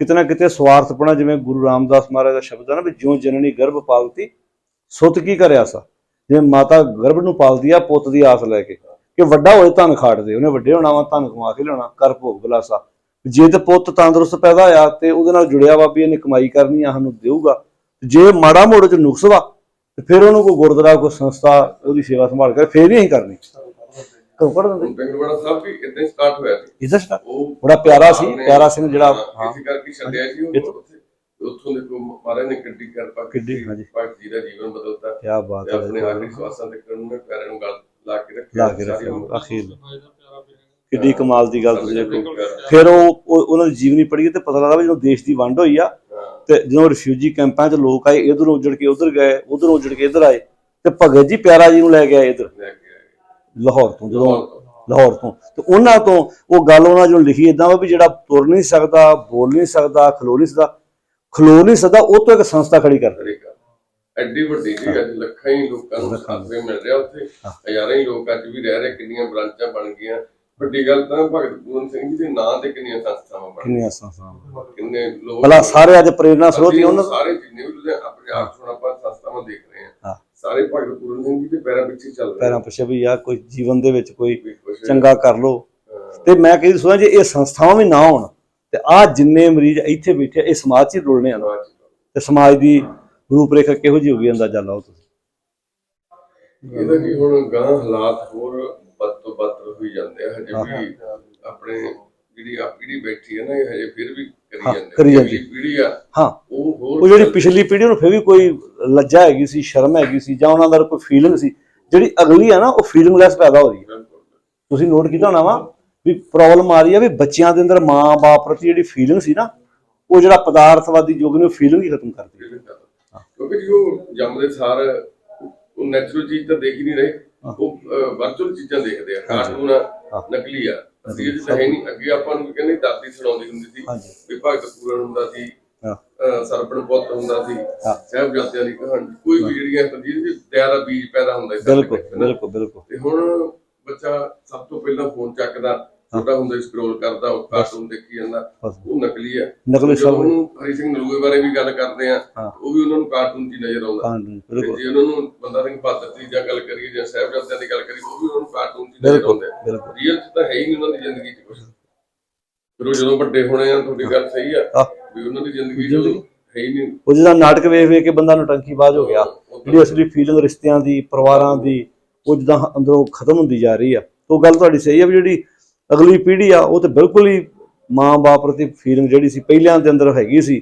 ਕਿਤੇ ਨਾ ਕਿਤੇ ਸਵਾਰਥਪਣਾ ਜਿਵੇਂ ਗੁਰੂ ਰਾਮਦਾਸ ਮਹਾਰਾਜ ਦਾ ਸ਼ਬਦ ਹੈ ਨਾ ਵੀ ਜਿਉਂ ਜਨਨੀ ਗਰਭ ਪਾਲਤੀ ਸੁਤ ਕੀ ਕਰਿਆ ਸਾ? ਜਿਵੇਂ ਮਾਤਾ ਗਰਭ ਨੂੰ ਪਾਲਦੀ ਆ ਪੁੱਤ ਦੀ ਆਸ ਲੈ ਕੇ। ਕਿ ਵੱਡਾ ਹੋਏ ਧਨ ਖਾੜਦੇ ਉਹਨੇ ਵੱਡੇ ਹੋਣਾ ਵਾ ਧਨ ਕਮਾ ਕੇ ਲਿਆਉਣਾ ਕਰ ਭੋਗ ਬਲਾਸਾ। ਜੇ ਤੇ ਪੁੱਤ ਤੰਦਰੁਸਤ ਪੈਦਾ ਹੋਇਆ ਤੇ ਉਹਦੇ ਨਾਲ ਜੁੜਿਆ ਵਾ ਵੀ ਇਹਨੇ ਕਮਾਈ ਕਰਨੀ ਆ ਸਾਨੂੰ ਦੇਊਗਾ। ਜੇ ਮਾੜਾ ਮੋੜ ਚ ਨੁਕਸ ਵਾ ਤੇ ਫਿਰ ਉਹਨੂੰ ਕੋਈ ਗੁਰਦੁਆਰਾ ਕੋਈ ਸੰਸਥਾ ਉਹਦੀ ਸੇਵਾ ਸੰਭਾਲ ਕਰ ਫੇਰ ਹੀ ਅਸੀਂ ਕਰਨੀ। ਕਿਉਂ ਕਰ ਦਿੰਦੇ। ਬੈਂਗਲੌਰ ਸਾਹਿਬ ਵੀ ਇਦਾਂ ਹੀ ਸਟਾਰਟ ਹੋਇਆ ਸੀ। ਇਹਦਾ ਸਟਾ ਉਹ ਬੜਾ ਪਿਆਰਾ ਸੀ ਪਿਆਰਾ ਸਿੰਘ ਜਿਹੜਾ ਹਾਂ, ਹਾਂ। ਇਸੇ ਕਰਕੇ ਛੱਡਿਆ ਸੀ ਉਹ ਉੱਥੇ। ਦੇ ਕੋ ਮਹਾਰਾਜ ਨੇ ਕਿੱਡੀ ਕਿਰਪਾ ਕਿੱਡੀ, ਹਾਂਜੀ। ਭਗਤ ਜੀ ਦਾ ਜੀਵਨ ਬਦਲਤਾ। ਕੀ ਬਾਤ ਤੇ ਆਪਣੇ ਹੈ ਆਖਰੀ ਸਵਾਸਾਂ ਤੱਕ ਉਹਨੇ ਪੈਰਾਂ ਨੂੰ ਗੱਲ ਲਾ ਕੇ ਰੱਖਿਆ ਲਾ ਕੇ ਰੱਖਿਆ। ਅਖੀਰ ਸਫ਼ਾਈ ਦਾ ਪਿਆਰਾ ਪਿਆਰਾ ਕਿੱਡੀ ਕਮਾਲ ਦੀ ਗੱਲ ਤੁਸੀਂ ਦੇਖੋ। ਫਿਰ ਉਹ ਉਹ- ਉਹਨਾਂ ਦੀ ਜੀਵਨੀ ਪੜ੍ਹੀ ਤੇ ਪਤਾ ਲੱਗਦਾ ਵੀ ਜਦੋਂ ਦੇਸ਼ ਦੀ ਵੰਡ ਹੋਈ ਆ ਤੇ ਜਦੋਂ ਰਿਫਿਊਜੀ ਕੈਂਪਾਂ 'ਚ ਲੋਕ ਆਏ ਇਧਰੋਂ ਉੱਜੜ ਕੇ ਉਧਰ ਗਏ ਉਧਰੋਂ ਉੱਜੜ ਕੇ ਇਧਰ ਆਏ ਤੇ ਭਗਤ ਜੀ ਪਿਆਰਾ ਜੀ ਨੂੰ ਲੈ ਕੇ ਆਏ ਇਧਰ। ਲਾਹੌਰ ਤੋਂ ਜਦੋਂ ਲਾਹੌਰ ਤੋਂ। ਤੋਂ। ਉਹਨਾਂ ਤੋਂ ਉਹ ਗੱਲ ਉਹਨਾਂ ਜੋ ਲਿਖੀ ਇਦਾਂ ਵਾ ਵੀ ਜਿਹੜਾ ਤੁਰ ਨਹੀਂ ਸਕਦਾ ਬੋਲ ਨਹੀਂ ਸਕਦਾ ਖਲੋ ਨਹੀਂ ਸਕਦਾ ਖਲੋ ਨਹੀਂ ਸਕਦਾ ਉਹ ਤੋਂ ਇੱਕ ਸੰਸਥਾ ਖੜੀ ਕਰ ਕਰ ਐਡੀ ਵੱਡੀ ਜੀ ਅੱਜ ਲੱਖਾਂ ਹੀ ਲੋਕਾਂ ਨੂੰ ਸਾਥਵੇ ਮਿਲ ਰਿਹਾ ਉੱਥੇ। ਹਜ਼ਾਰਾਂ ਹੀ ਲੋਕ ਅੱਜ ਵੀ ਰਹਿ ਰਹੇ ਕਿੰਨੀਆਂ ਬ੍ਰਾਂਚਾਂ ਬਣ ਗਈਆਂ। ਵੱਡੀ ਗੱਲ ਤਾਂ ਭਗਤ ਪੂਰਨ ਸਿੰਘ ਜੀ ਦੇ ਨਾਂ ਤੇ ਕਿੰਨੀਆਂ ਸੰਸਥਾਵਾਂ ਬਣ ਕਿੰਨੀਆਂ ਸੰਸਥਾਵਾਂ ਕਿੰਨੇ ਲੋਕ ਭਲਾ ਸਾਰੇ ਅੱਜ ਪ੍ਰੇਰਨਾ ਸਰੋਤ ਹੀ ਉਹਨਾਂ ਸਾਰੇ ਜਿੰਨੇ ਵੀ ਤੁਸੀਂ ਆਪਣੇ ਆਪ ਸੁਣ ਆਪਾਂ ਸੰਸਥਾਵਾਂ ਦੇਖ ਰਹੇ ਹਾਂ। ਹਾਂ। ਸਾਰੇ ਭਗਤ ਪੂਰਨ ਸਿੰਘ ਜੀ ਦੇ ਪੈਰਾਂ ਪਿੱਛੇ ਚੱਲ ਰਹੇ ਪੈਰਾਂ ਪਿੱਛੇ ਵੀ ਆ ਕੋਈ ਜੀਵਨ ਦੇ ਵਿੱਚ ਕੋਈ ਚੰਗਾ ਕਰ ਲੋ ਹਾਂ, ਤੇ ਮੈਂ ਕਹੀ ਸੋਚਾਂ ਜੇ ਇਹ ਸੰਸਥਾਵਾਂ ਵੀ ਨਾ ਹੋਣ ਤੇ ਆ ਜਿੰਨੇ ਮਰੀਜ਼ ਇੱਥੇ ਬੈਠੇ ਆ, ਇਹ ਸਮਾਜ 'ਚ ਹੀ ਰੁਲਣੇ ਆ। ਤੇ ਸਮਾਜ ਦੀ ਰੂਪਰੇਖਾ ਕਿਹੋ ਜਿਹੀ ਹੋਗੀ ਅੰਦਾਜ਼ਾ ਲਾਓ ਤੁਸੀਂ। ਇਹਦਾ ਜੀ ਹੁਣ ਗਾਂ ਹਾਲਾਤ ਹੋਰ ਹੋਈ ਜਾਂਦੇ ਆ ਹਜੇ ਵੀ ਆਪਣੇ ਜਿਹੜੀ ਆ ਪੀੜੀ ਬੈਠੀ ਹੈ ਨਾ ਇਹ ਹਜੇ ਫਿਰ ਵੀ ਕਰੀ ਜਾਂਦੇ ਕਰੀ ਜਾਂਦੀ। ਪੀੜ੍ਹੀ ਆ ਹਾਂ। ਉਹ ਹੋਰ ਉਹ ਜਿਹੜੀ ਪਿਛਲੀ ਪੀੜ੍ਹੀ ਨੂੰ ਫਿਰ ਵੀ ਕੋਈ ਲੱਜਾ ਹੈਗੀ ਸੀ ਸ਼ਰਮ ਹੈਗੀ ਸੀ ਜਾਂ ਉਹਨਾਂ ਦਾ ਕੋਈ ਫੀਲਿੰਗ ਸੀ ਜਿਹੜੀ ਅਗਲੀ ਆ ਨਾ ਉਹ ਫੀਲਿੰਗਲੈਸ ਪੈਦਾ ਹੋ ਰਹੀ ਹੈ। ਤੁਸੀਂ ਨੋਟ ਕੀਤਾ ਹੋਣਾ ਵਾ ਵੀ ਪ੍ਰੋਬਲਮ ਆ ਰਹੀ ਹੈ ਵੀ ਬੱਚਿਆਂ ਦੇ ਅੰਦਰ ਮਾਂ-ਬਾਪ ਪ੍ਰਤੀ ਜਿਹੜੀ ਫੀਲਿੰਗ ਸੀ ਨਾ ਉਹ ਜਿਹੜਾ ਪਦਾਰਥਵਾਦੀ ਯੁੱਗ ਨੇ ਉਹ ਫੀਲਿੰਗ ਹੀ ਖਤਮ ਕਰਤੀ। ਕਿਉਂਕਿ ਜੀ ਉਹ ਜੰਮਦੇ ਸਾਰ ਉਹ ਨੈਚੁਰਲ ਚੀਜ਼ ਤਾਂ ਦੇਖ ਹੀ ਨਹੀਂ ਰਹੇ। ਉਹ ਵਰਚੁਅਲ ਚੀਜ਼ਾਂ ਦੇਖਦੇ ਆ। ਕਾਰਟੂਨ ਨਕਲੀ ਆ। ਅਸੀਂ ਇਹ ਹੈ ਨਹੀਂ। ਅੱਗੇ ਆਪਾਂ ਨੂੰ ਕਹਿੰਦੇ ਦਾਦੀ ਸੁਣਾਉਂਦੀ ਹੁੰਦੀ ਸੀ ਵੀ ਭਗਤ ਪੂਰਨ ਹੁੰਦਾ ਸੀ ਸਰਪਣ ਪੁੱਤ ਹੁੰਦਾ ਸੀ ਹਾਂ। ਸਾਹਿਬਜ਼ਾਦਿਆਂ ਦੀ ਕਹਾਣੀ। ਕੋਈ ਵੀ ਜਿਹੜੀਆਂ ਤਜੀਰ ਦੀ ਦਾ ਬੀਜ ਪੈਦਾ ਹੁੰਦਾ ਸੀ। ਬਿਲਕੁਲ ਬਿਲਕੁਲ ਬਿਲਕੁਲ। ਤੇ ਹੁਣ ਬੱਚਾ ਸਭ ਤੋਂ ਪਹਿਲਾਂ ਫੋਨ ਚੱਕਦਾ। ਛੋਟਾ ਹੁੰਦਾ ਸਕਰੋਲ ਕਰਦਾ ਉਹ ਕਾਰਟੂਨ ਦੇਖੀ ਜਾਂਦਾ। ਉਹ ਨਕਲੀ ਆ। ਨਕਲੀ ਸਭ। ਉਹਨੂੰ ਹਰੀ ਸਿੰਘ ਨਲੂਏ ਬਾਰੇ ਵੀ ਗੱਲ ਕਰਦੇ ਆ ਹਾਂ। ਉਹ ਵੀ ਉਹਨਾਂ ਨੂੰ ਕਾਰਟੂਨ 'ਚ ਹੀ ਨਜ਼ਰ ਆਉਂਦਾ। ਹਾਂ ਜੇ ਉਹਨਾਂ ਨੂੰ ਬੰਦਾ ਸਿੰਘ ਬਹਾਦਰ ਦੀ ਜਾਂ ਗੱਲ ਕਰੀਏ ਜਾਂ ਸਾਹਿਬਜ਼ਾਦਿਆਂ ਦੀ ਗੱਲ ਕਰੀਏ ਉਹ ਵੀ ਉਹਨਾਂ ਨੂੰ ਕਾਰਟੂਨ 'ਚ ਹੀ ਨਜ਼ਰ ਆਉਂਦੇ ਬਿਲਕੁਲ। ਰੀਅਲ 'ਚ ਤਾਂ ਹੈ ਹੀ ਨਹੀਂ ਉਹਨਾਂ ਦੀ ਜ਼ਿੰਦਗੀ 'ਚ ਕੁਝ ਫਿਰ ਉਹ ਜਦੋਂ ਵੱਡੇ ਹੋਣੇ ਆ ਤੁਹਾਡੀ ਗੱਲ ਸਹੀ ਆ ਵੀ ਉਹਨਾਂ ਦੀ ਜ਼ਿੰਦਗੀ 'ਚ ਹੈ ਹੀ ਨਹੀਂ। ਉਹ ਜਿਹਦਾ ਨਾਟਕ ਵੇਖ ਵੇਖ ਕੇ ਬੰਦਾ ਨਟੰਕੀਬਾਜ਼ ਹੋ ਗਿਆ। ਜਿਹੜੀ ਅਸਲੀ ਫੀਲਿੰਗ ਰਿਸ਼ਤਿਆਂ ਦੀ ਪਰਿਵਾਰਾਂ ਦੀ ਉਹ ਜਿੱਦਾਂ ਅੰਦਰੋਂ ਖਤਮ ਹੁੰਦੀ ਜਾ ਰਹੀ ਆ। ਉਹ ਗੱਲ ਤੁਹਾਡੀ ਸਹੀ ਆ ਵੀ ਜਿਹੜੀ ਅਗਲੀ ਪੀੜ੍ਹੀ ਆ ਉਹ ਤੇ ਬਿਲਕੁਲ ਹੀ ਮਾਂ-ਬਾਪ ਪ੍ਰਤੀ ਫੀਲਿੰਗ ਜਿਹੜੀ ਸੀ ਪਹਿਲਿਆਂ ਦੇ ਅੰਦਰ ਹੈਗੀ ਸੀ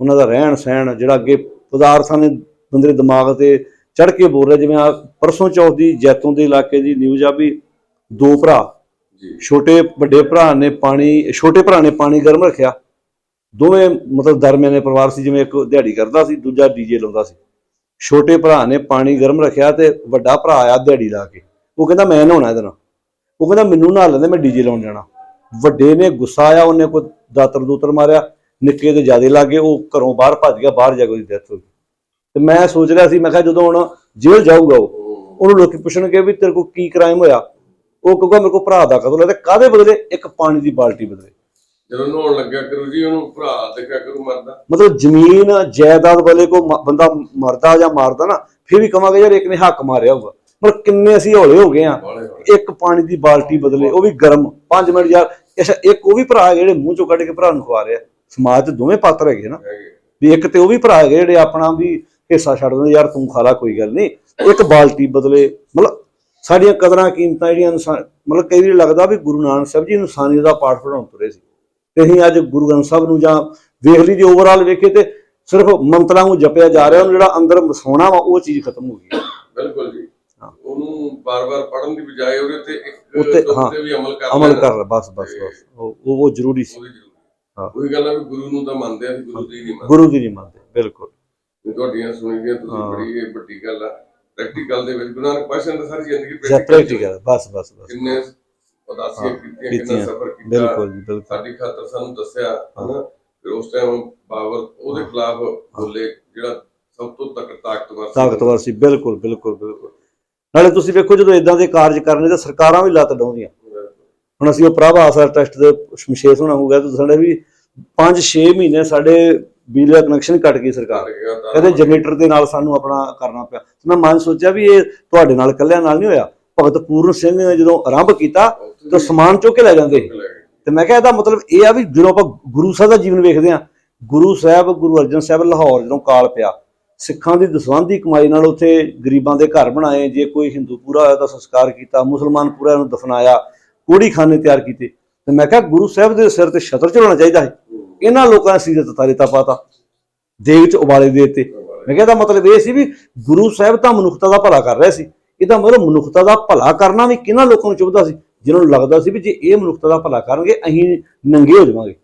ਉਹਨਾਂ ਦਾ ਰਹਿਣ ਸਹਿਣ ਜਿਹੜਾ ਅੱਗੇ ਪਦਾਰਥਾਂ ਨੇ ਬੰਦੇ ਦੇ ਦਿਮਾਗ ਤੇ ਚੜ ਕੇ ਬੋਲ ਰਿਹਾ ਜਿਵੇਂ ਆ ਪਰਸੋਂ ਚੌਥ ਦੀ ਜੈਤੋਂ ਦੇ ਇਲਾਕੇ ਦੀ ਨਿਊਜ਼ ਆ ਵੀ ਦੋ ਭਰਾ ਜੀ। ਛੋਟੇ ਵੱਡੇ ਭਰਾ ਨੇ ਪਾਣੀ ਛੋਟੇ ਭਰਾ ਨੇ ਪਾਣੀ ਗਰਮ ਰੱਖਿਆ। ਦੋਵੇਂ ਮਤਲਬ ਦਰਮਿਆਨੇ ਪਰਿਵਾਰ ਸੀ ਜਿਵੇਂ ਇੱਕ ਦਿਹਾੜੀ ਕਰਦਾ ਸੀ ਦੂਜਾ ਡੀਜੇ ਲਾਉਂਦਾ ਸੀ। ਛੋਟੇ ਭਰਾ ਨੇ ਪਾਣੀ ਗਰਮ ਰੱਖਿਆ ਤੇ ਵੱਡਾ ਭਰਾ ਆਇਆ ਦਿਹਾੜੀ ਲਾ ਕੇ। ਉਹ ਕਹਿੰਦਾ ਮੈਂ ਨਹਾਉਣਾ ਇਹਦੇ ਨਾਲ। ਉਹ ਕਹਿੰਦਾ ਮੈਨੂੰ ਨਹਾ ਲੈਂਦੇ ਮੈਂ ਡੀਜੇ ਲਾਉਣ ਜਾਣਾ। ਵੱਡੇ ਨੇ ਗੁੱਸਾ ਆਇਆ ਉਹਨੇ ਕੋਈ ਦਾਤਰ ਦੂਤਰ ਮਾਰਿਆ ਨਿੱਕੇ ਦੇ ਜਿਆਦੇ ਲੱਗੇ ਉਹ ਘਰੋਂ ਬਾਹਰ ਭੱਜ ਗਿਆ ਬਾਹਰ ਜਾ ਕੇ ਉਹਦੀ ਡੈਥ ਹੋ ਗਈ। ਤੇ ਮੈਂ ਸੋਚ ਰਿਹਾ ਸੀ ਮੈਂ ਕਿਹਾ ਜਦੋਂ ਹੁਣ ਜੇਲ੍ਹ ਜਾਊਗਾ ਉਹ ਉਹਨੂੰ ਲੋਕੀ ਪੁੱਛਣਗੇ ਵੀ ਤੇਰੇ ਕੋਲ ਕੀ ਕ੍ਰਾਈਮ ਹੋਇਆ। ਉਹ ਕਹੂਗਾ ਮੇਰੇ ਕੋਲ ਭਰਾ ਦਾ ਕਤਲ ਹੋਇਆ ਤੇ ਕਾਦੇ ਬਦਲੇ? ਇੱਕ ਪਾਣੀ ਦੀ ਬਾਲਟੀ ਬਦਲੇ। ਜਦੋਂ ਨਹਾਉਣ ਲੱਗਿਆ ਕਰੂ ਜੀ ਉਹਨੂੰ ਭਰਾ ਦੇਖਿਆ ਕਰੂ ਮਰਦਾ। ਮਤਲਬ ਜ਼ਮੀਨ ਜਾਇਦਾਦ ਵਾਲੇ ਕੋ ਬੰਦਾ ਮਰਦਾ ਜਾਂ ਮਾਰਦਾ ਨਾ ਫਿਰ ਵੀ ਕਵਾਂਗੇ ਯਾਰ ਇੱਕ ਨੇ ਹੱਕ ਮਾਰਿਆ ਹੋਊਗਾ। ਪਰ ਕਿੰਨੇ ਅਸੀਂ ਹੌਲੇ ਹੋ ਗਏ ਆ ਇੱਕ ਪਾਣੀ ਦੀ ਬਾਲਟੀ ਬਦਲੇ ਉਹ ਵੀ ਗਰਮ। 5 ਮਿੰਟ ਯਾਰ ਅੱਛਾ ਇੱਕ ਉਹ ਵੀ ਭਰਾ ਜਿਹੜੇ ਮੂੰਹ ਚੋਂ ਕੱਢ ਕੇ ਭਰਾ ਨੂੰ ਖਵਾ ਰਿਹਾ। ਸਮਾਜ 'ਚ ਦੋਵੇਂ ਪਾਤਰ ਹੈਗੇ ਨਾ। ਵੀ ਇੱਕ ਤੇ ਉਹ ਵੀ ਭਰਾ ਹੈਗੇ ਜਿਹੜੇ ਆਪਣਾ ਵੀ ਹਿੱਸਾ ਛੱਡ ਦਿੰਦੇ ਯਾਰ ਤੂੰ ਖਾ ਲਾ ਕੋਈ ਗੱਲ ਨਹੀਂ। ਇੱਕ ਬਾਲਟੀ ਬਦਲੇ ਮਤਲਬ ਸਾਡੀਆਂ ਕਦਰਾਂ ਕੀਮਤਾਂ ਜਿਹੜੀਆਂ ਮਤਲਬ ਕਈ ਵਾਰੀ ਲੱਗਦਾ ਵੀ ਗੁਰੂ ਨਾਨਕ ਸਾਹਿਬ ਜੀ ਇਨਸਾਨੀਅਤ ਦਾ ਪਾਠ ਪੜਾਉਣ ਤੁਰੇ ਸੀ। ਤੇ ਅਸੀਂ ਅੱਜ ਗੁਰੂ ਗ੍ਰੰਥ ਸਾਹਿਬ ਨੂੰ ਜਾਂ ਵੇਖ ਲਈ ਜੇ ਓਵਰਆਲ ਵੇਖੇ ਤੇ ਸਿਰਫ ਮੰਤਰਾਂ ਨੂੰ ਜਪਿਆ ਜਾ ਰਿਹਾ ਉਹਨੂੰ ਜਿਹੜਾ ਅੰਦਰ ਵਸਾਉਣਾ ਵਾ ਉਹ ਚੀਜ਼ ਖਤਮ ਹੋ ਗਈ। ਬਿਲਕੁਲ ਜੀ। ਉਹਨੂੰ ਬਾਰ-ਬਾਰ ਪੜਨ ਦੀ ਬਜਾਏ ਉਹਦੇ ਤੇ ਇੱਕ ਉੱਤੇ- ਹਾਂ, ਵੀ ਅਮਲ ਕਰ ਅਮਲ। ਕਰ ਬਸ ਬਸ ਬਸ। ਉਹ ਉਹ ਜ਼ਰੂਰੀ ਸੀ। ਹਾਂ। ਉਹੀ ਗੱਲ ਆ ਵੀ ਗੁਰੂ ਨੂੰ ਤਾਂ ਮੰਨਦੇ ਆ ਗੁਰੂ ਦੀ ਨਹੀਂ ਮੰਨਦੇ। ਗੁਰੂ ਦੀ ਨਹੀਂ ਮੰਨਦੇ ਬਿਲਕੁਲ। ਤੁਹਾਡੀਆਂ ਸੁਣੀਆਂ ਤੁਸੀਂ। ਬੜੀ ਇਹ ਵੱਡੀ ਗੱਲ ਆ। ਪ੍ਰੈਕਟੀਕਲ ਦੇ ਵਿੱਚ ਗੁਰੂ ਨਾਨਕ ਪਾਸ਼ਾ ਨੇ ਸਾਰੀ ਜ਼ਿੰਦਗੀ ਪ੍ਰੈਕਟੀਕਲ ਬਸ ਬਸ ਬਸ। ਕਿੰਨੇ ਉਦਾਸੀਆਂ ਕੀਤੀਆਂ। ਕਿੰਨਾ ਸਫਰ ਕੀਤਾ। ਬਿਲਕੁਲ ਜੀ ਬਿਲਕੁਲ। ਸਾਡੀ ਖਾਤਰ ਸਾਨੂੰ ਦੱਸਿਆ ਹਨਾ? ਫਿਰ ਉਸ ਟਾਈਮ ਬਾਬਰ ਉਹਦੇ ਖਿਲਾਫ ਬੋਲੇ ਜਿਹੜਾ ਸਭ ਤੋਂ ਤਕ ਤਾਕਤਵਰ ਸੀ। ਤਾਕਤਵਰ ਸੀ ਬਿਲਕੁਲ ਬਿਲਕੁਲ ਬਿਲਕੁਲ। ਨਾਲੇ ਤੁਸੀਂ ਵੇਖੋ ਜਦੋਂ ਇਦਾਂ ਦੇ ਕਾਰਜ ਕਰਨੇ ਤਾਂ ਸਰਕਾਰਾਂ ਵੀ ਲੱਤ ਡਾਉਂਦੀਆਂ। ਹੁਣ ਅਸੀਂ ਉਹ ਪ੍ਰਭ ਆਸਰਾ ਟੈਸਟ ਦੇ ਸ਼ਮਸ਼ੇਰ ਹੋਣਾ ਹੋ ਗਿਆ ਤਾਂ ਸਾਡੇ ਵੀ 5-6 ਮਹੀਨੇ ਸਾਡੇ ਬਿਜਲੀ ਦਾ ਕਨੈਕਸ਼ਨ ਕੱਟ ਗਈ ਸਰਕਾਰ। ਕਹਿੰਦੇ ਜਨਰੇਟਰ ਦੇ ਨਾਲ ਸਾਨੂੰ ਆਪਣਾ ਕਰਨਾ ਪਿਆ। ਮੈਂ ਮਨ ਸੋਚਿਆ ਵੀ ਇਹ ਤੁਹਾਡੇ ਨਾਲ ਇਕੱਲਿਆਂ ਨਾਲ ਨਹੀਂ ਹੋਇਆ। ਭਗਤ ਪੂਰਨ ਸਿੰਘ ਨੇ ਜਦੋਂ ਆਰੰਭ ਕੀਤਾ ਤਾਂ ਸਮਾਨ ਚੁੱਕ ਕੇ ਲੈ ਜਾਂਦੇ। ਤੇ ਮੈਂ ਕਿਹਾ ਇਹਦਾ ਮਤਲਬ ਇਹ ਆ ਵੀ ਜਦੋਂ ਆਪਾਂ ਗੁਰੂ ਸਾਹਿਬ ਦਾ ਜੀਵਨ ਵੇਖਦੇ ਆ ਗੁਰੂ ਸਾਹਿਬ ਗੁਰੂ ਅਰਜਨ ਸਾਹਿਬ ਲਾਹੌਰ ਜਦੋਂ ਕਾਲ ਪਿਆ ਸਿੱਖਾਂ ਦੀ ਦਸਵੰਧੀ ਕਮਾਈ ਨਾਲ ਉੱਥੇ ਗਰੀਬਾਂ ਦੇ ਘਰ ਬਣਾਏ, ਜੇ ਕੋਈ ਹਿੰਦੂ ਪੂਰਾ ਹੋਇਆ ਤਾਂ ਸੰਸਕਾਰ ਕੀਤਾ, ਮੁਸਲਮਾਨ ਪੂਰਾ ਨੂੰ ਦਫਨਾਇਆ ਕੋੜੀ ਖਾਨੇ ਤਿਆਰ ਕੀਤੇ। ਤੇ ਮੈਂ ਕਿਹਾ ਗੁਰੂ ਸਾਹਿਬ ਦੇ ਸਿਰ ਤੇ ਛਤਰ ਚੜਾਉਣਾ ਚਾਹੀਦਾ ਹੈ। ਇਹਨਾਂ ਲੋਕਾਂ ਨੇ ਸੀਰਤ ਤਾਰੀਤਾ ਪਾਤਾ, ਦੇਗ ਚ ਉਬਾਲੇ ਦੇ ਦਿੱਤੇ। ਮੈਂ ਕਿਹਾ ਇਹਦਾ ਮਤਲਬ ਇਹ ਸੀ ਵੀ ਗੁਰੂ ਸਾਹਿਬ ਤਾਂ ਮਨੁੱਖਤਾ ਦਾ ਭਲਾ ਕਰ ਰਿਹਾ ਸੀ। ਇਹਦਾ ਮਤਲਬ ਮਨੁੱਖਤਾ ਦਾ ਭਲਾ ਕਰਨਾ ਵੀ ਕਿਹਨਾਂ ਲੋਕਾਂ ਨੂੰ ਚੁਭਦਾ ਸੀ? ਜਿਨ੍ਹਾਂ ਨੂੰ ਲੱਗਦਾ ਸੀ ਵੀ ਜੇ ਇਹ ਮਨੁੱਖਤਾ ਦਾ ਭਲਾ ਕਰਨਗੇ, ਅਸੀਂ ਨੰਗੇ ਹੋ ਜਾਵਾਂਗੇ।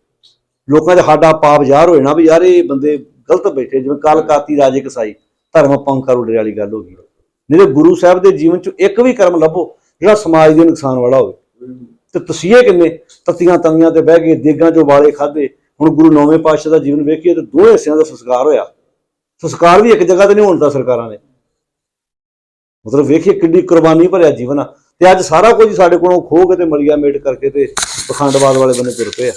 ਲੋਕਾਂ 'ਚ ਸਾਡਾ ਪਾਪ ਯਾਰ ਹੋ ਜਾਣਾ ਵੀ ਯਾਰ, ਇਹ ਬੰਦੇ ਗਲਤ ਬੈਠੇ ਜਿਵੇਂ ਕਾਲਕਾਤੀ ਰਾਜੇ ਕਸਾਈ ਧਰਮ ਪੰਕਰ ਉਡਰੇ ਵਾਲੀ ਗੱਲ ਹੋ ਗਈ। ਨਹੀਂ ਗੁਰੂ ਸਾਹਿਬ ਦੇ ਜੀਵਨ 'ਚ ਇੱਕ ਵੀ ਕਰਮ ਲੱਭੋ, ਜਿਹੜਾ ਸਮਾਜ ਦੇ ਨੁਕਸਾਨ ਵਾਲਾ ਹੋਵੇ। ਤੇ ਤਸੀਹੇ ਕਿੰਨੇ? ਤਤੀਆਂ ਤਵੀਆਂ ਤੇ ਬਹਿ ਕੇ ਦੇਗਾਂ 'ਚੋਂ ਵਾਲੇ ਖਾਦੇ ਹੁਣ ਗੁਰੂ ਨੌਵੇਂ ਪਾਤਸ਼ਾਹ ਦਾ ਜੀਵਨ ਵੇਖੀਏ ਤੇ ਦੋਵੇਂ ਹਿੱਸਿਆਂ ਦਾ ਸੰਸਕਾਰ ਹੋਇਆ। ਸੰਸਕਾਰ ਵੀ ਇੱਕ ਜਗ੍ਹਾ ਤੇ ਨਹੀਂ ਹੋਣ ਦਾ ਸਰਕਾਰਾਂ ਨੇ। ਮਤਲਬ ਵੇਖੀਏ ਕਿੰਨੀ ਕੁਰਬਾਨੀ ਭਰਿਆ ਜੀਵਨ ਆ। ਤੇ ਅੱਜ ਸਾਰਾ ਕੁਝ ਸਾਡੇ ਕੋਲੋਂ ਖੋਹ ਕੇ ਤੇ ਮਲੀਆ ਮੇਟ ਕਰਕੇ ਤੇ ਪਖੰਡਵਾਦ ਵਾਲੇ ਬੰਨੇ ਤੁਰ ਪਏ ਆ।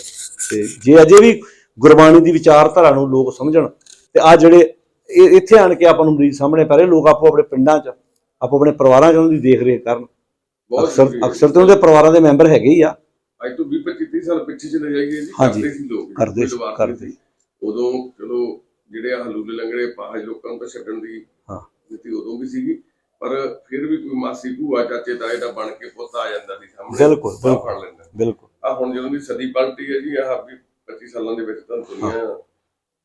ਤੇ ਜੇ ਅਜੇ ਵੀ ਗੁਰਬਾਣੀ ਦੀ ਵਿਚਾਰਧਾਰਾ ਨੂੰ ਲੋਕ ਸਮਝਣ ਤੇ ਆ ਜਿਹੜੇ ਇੱਥੇ ਆਣ ਕੇ ਆਪਾਂ ਨੂੰ ਮਰੀਜ਼ ਸਾਹਮਣੇ ਪੈ ਰਹੇ ਲੋਕ ਆਪੋ ਆਪਣੇ ਪਿੰਡਾਂ 'ਚ ਆਪੋ ਆਪਣੇ ਪਰਿਵਾਰਾਂ 'ਚ ਉਹਨਾਂ ਦੀ ਦੇਖ ਰੇਖ ਕਰਨ ਅਕਸਰ। ਅਕਸਰ ਤੇ ਉਹਦੇ ਪਰਿਵਾਰਾਂ ਦੇ ਮੈਂਬਰ ਹੈਗੇ ਹੀ ਆ ਅੱਜ ਤੋਂ 20 25 30 ਸਾਲ ਪਿੱਛੇ ਚਲੇ ਜਾਈਏ ਜੀ ਕਰਦੇ ਸੀ ਲੋਕ ਕਰਦੇ ਕਰਦੇ। ਉਦੋਂ ਚਲੋ ਜਿਹੜੇ ਆ ਹਲੂਲੇ ਲੰਗੜੇ ਪਾਜ ਲੋਕਾਂ ਨੂੰ ਛੱਡਣ ਦੀ ਹਾਂ। ਨੀਤੀ ਉਦੋਂ ਵੀ ਸੀਗੀ ਪਰ ਫਿਰ ਵੀ ਕੋਈ ਮਾਸੀ ਭੂਆ ਚਾਚੇ ਤਾਏ ਦਾ ਬਣ ਕੇ ਪੁੱਤ ਆ ਜਾਂਦਾ ਸੀ ਸਾਹਮਣੇ ਬਿਲਕੁਲ, ਬਿਲਕੁਲ ਆ ਹੁਣ ਜਦੋਂ ਦੀ ਸਦੀ ਪਲਟੀ ਹੈ ਜੀ ਆਹ ਵੀ 35 ਸਾਲਾਂ ਦੇ ਵਿੱਚ ਤਾਂ ਦੁਨੀਆ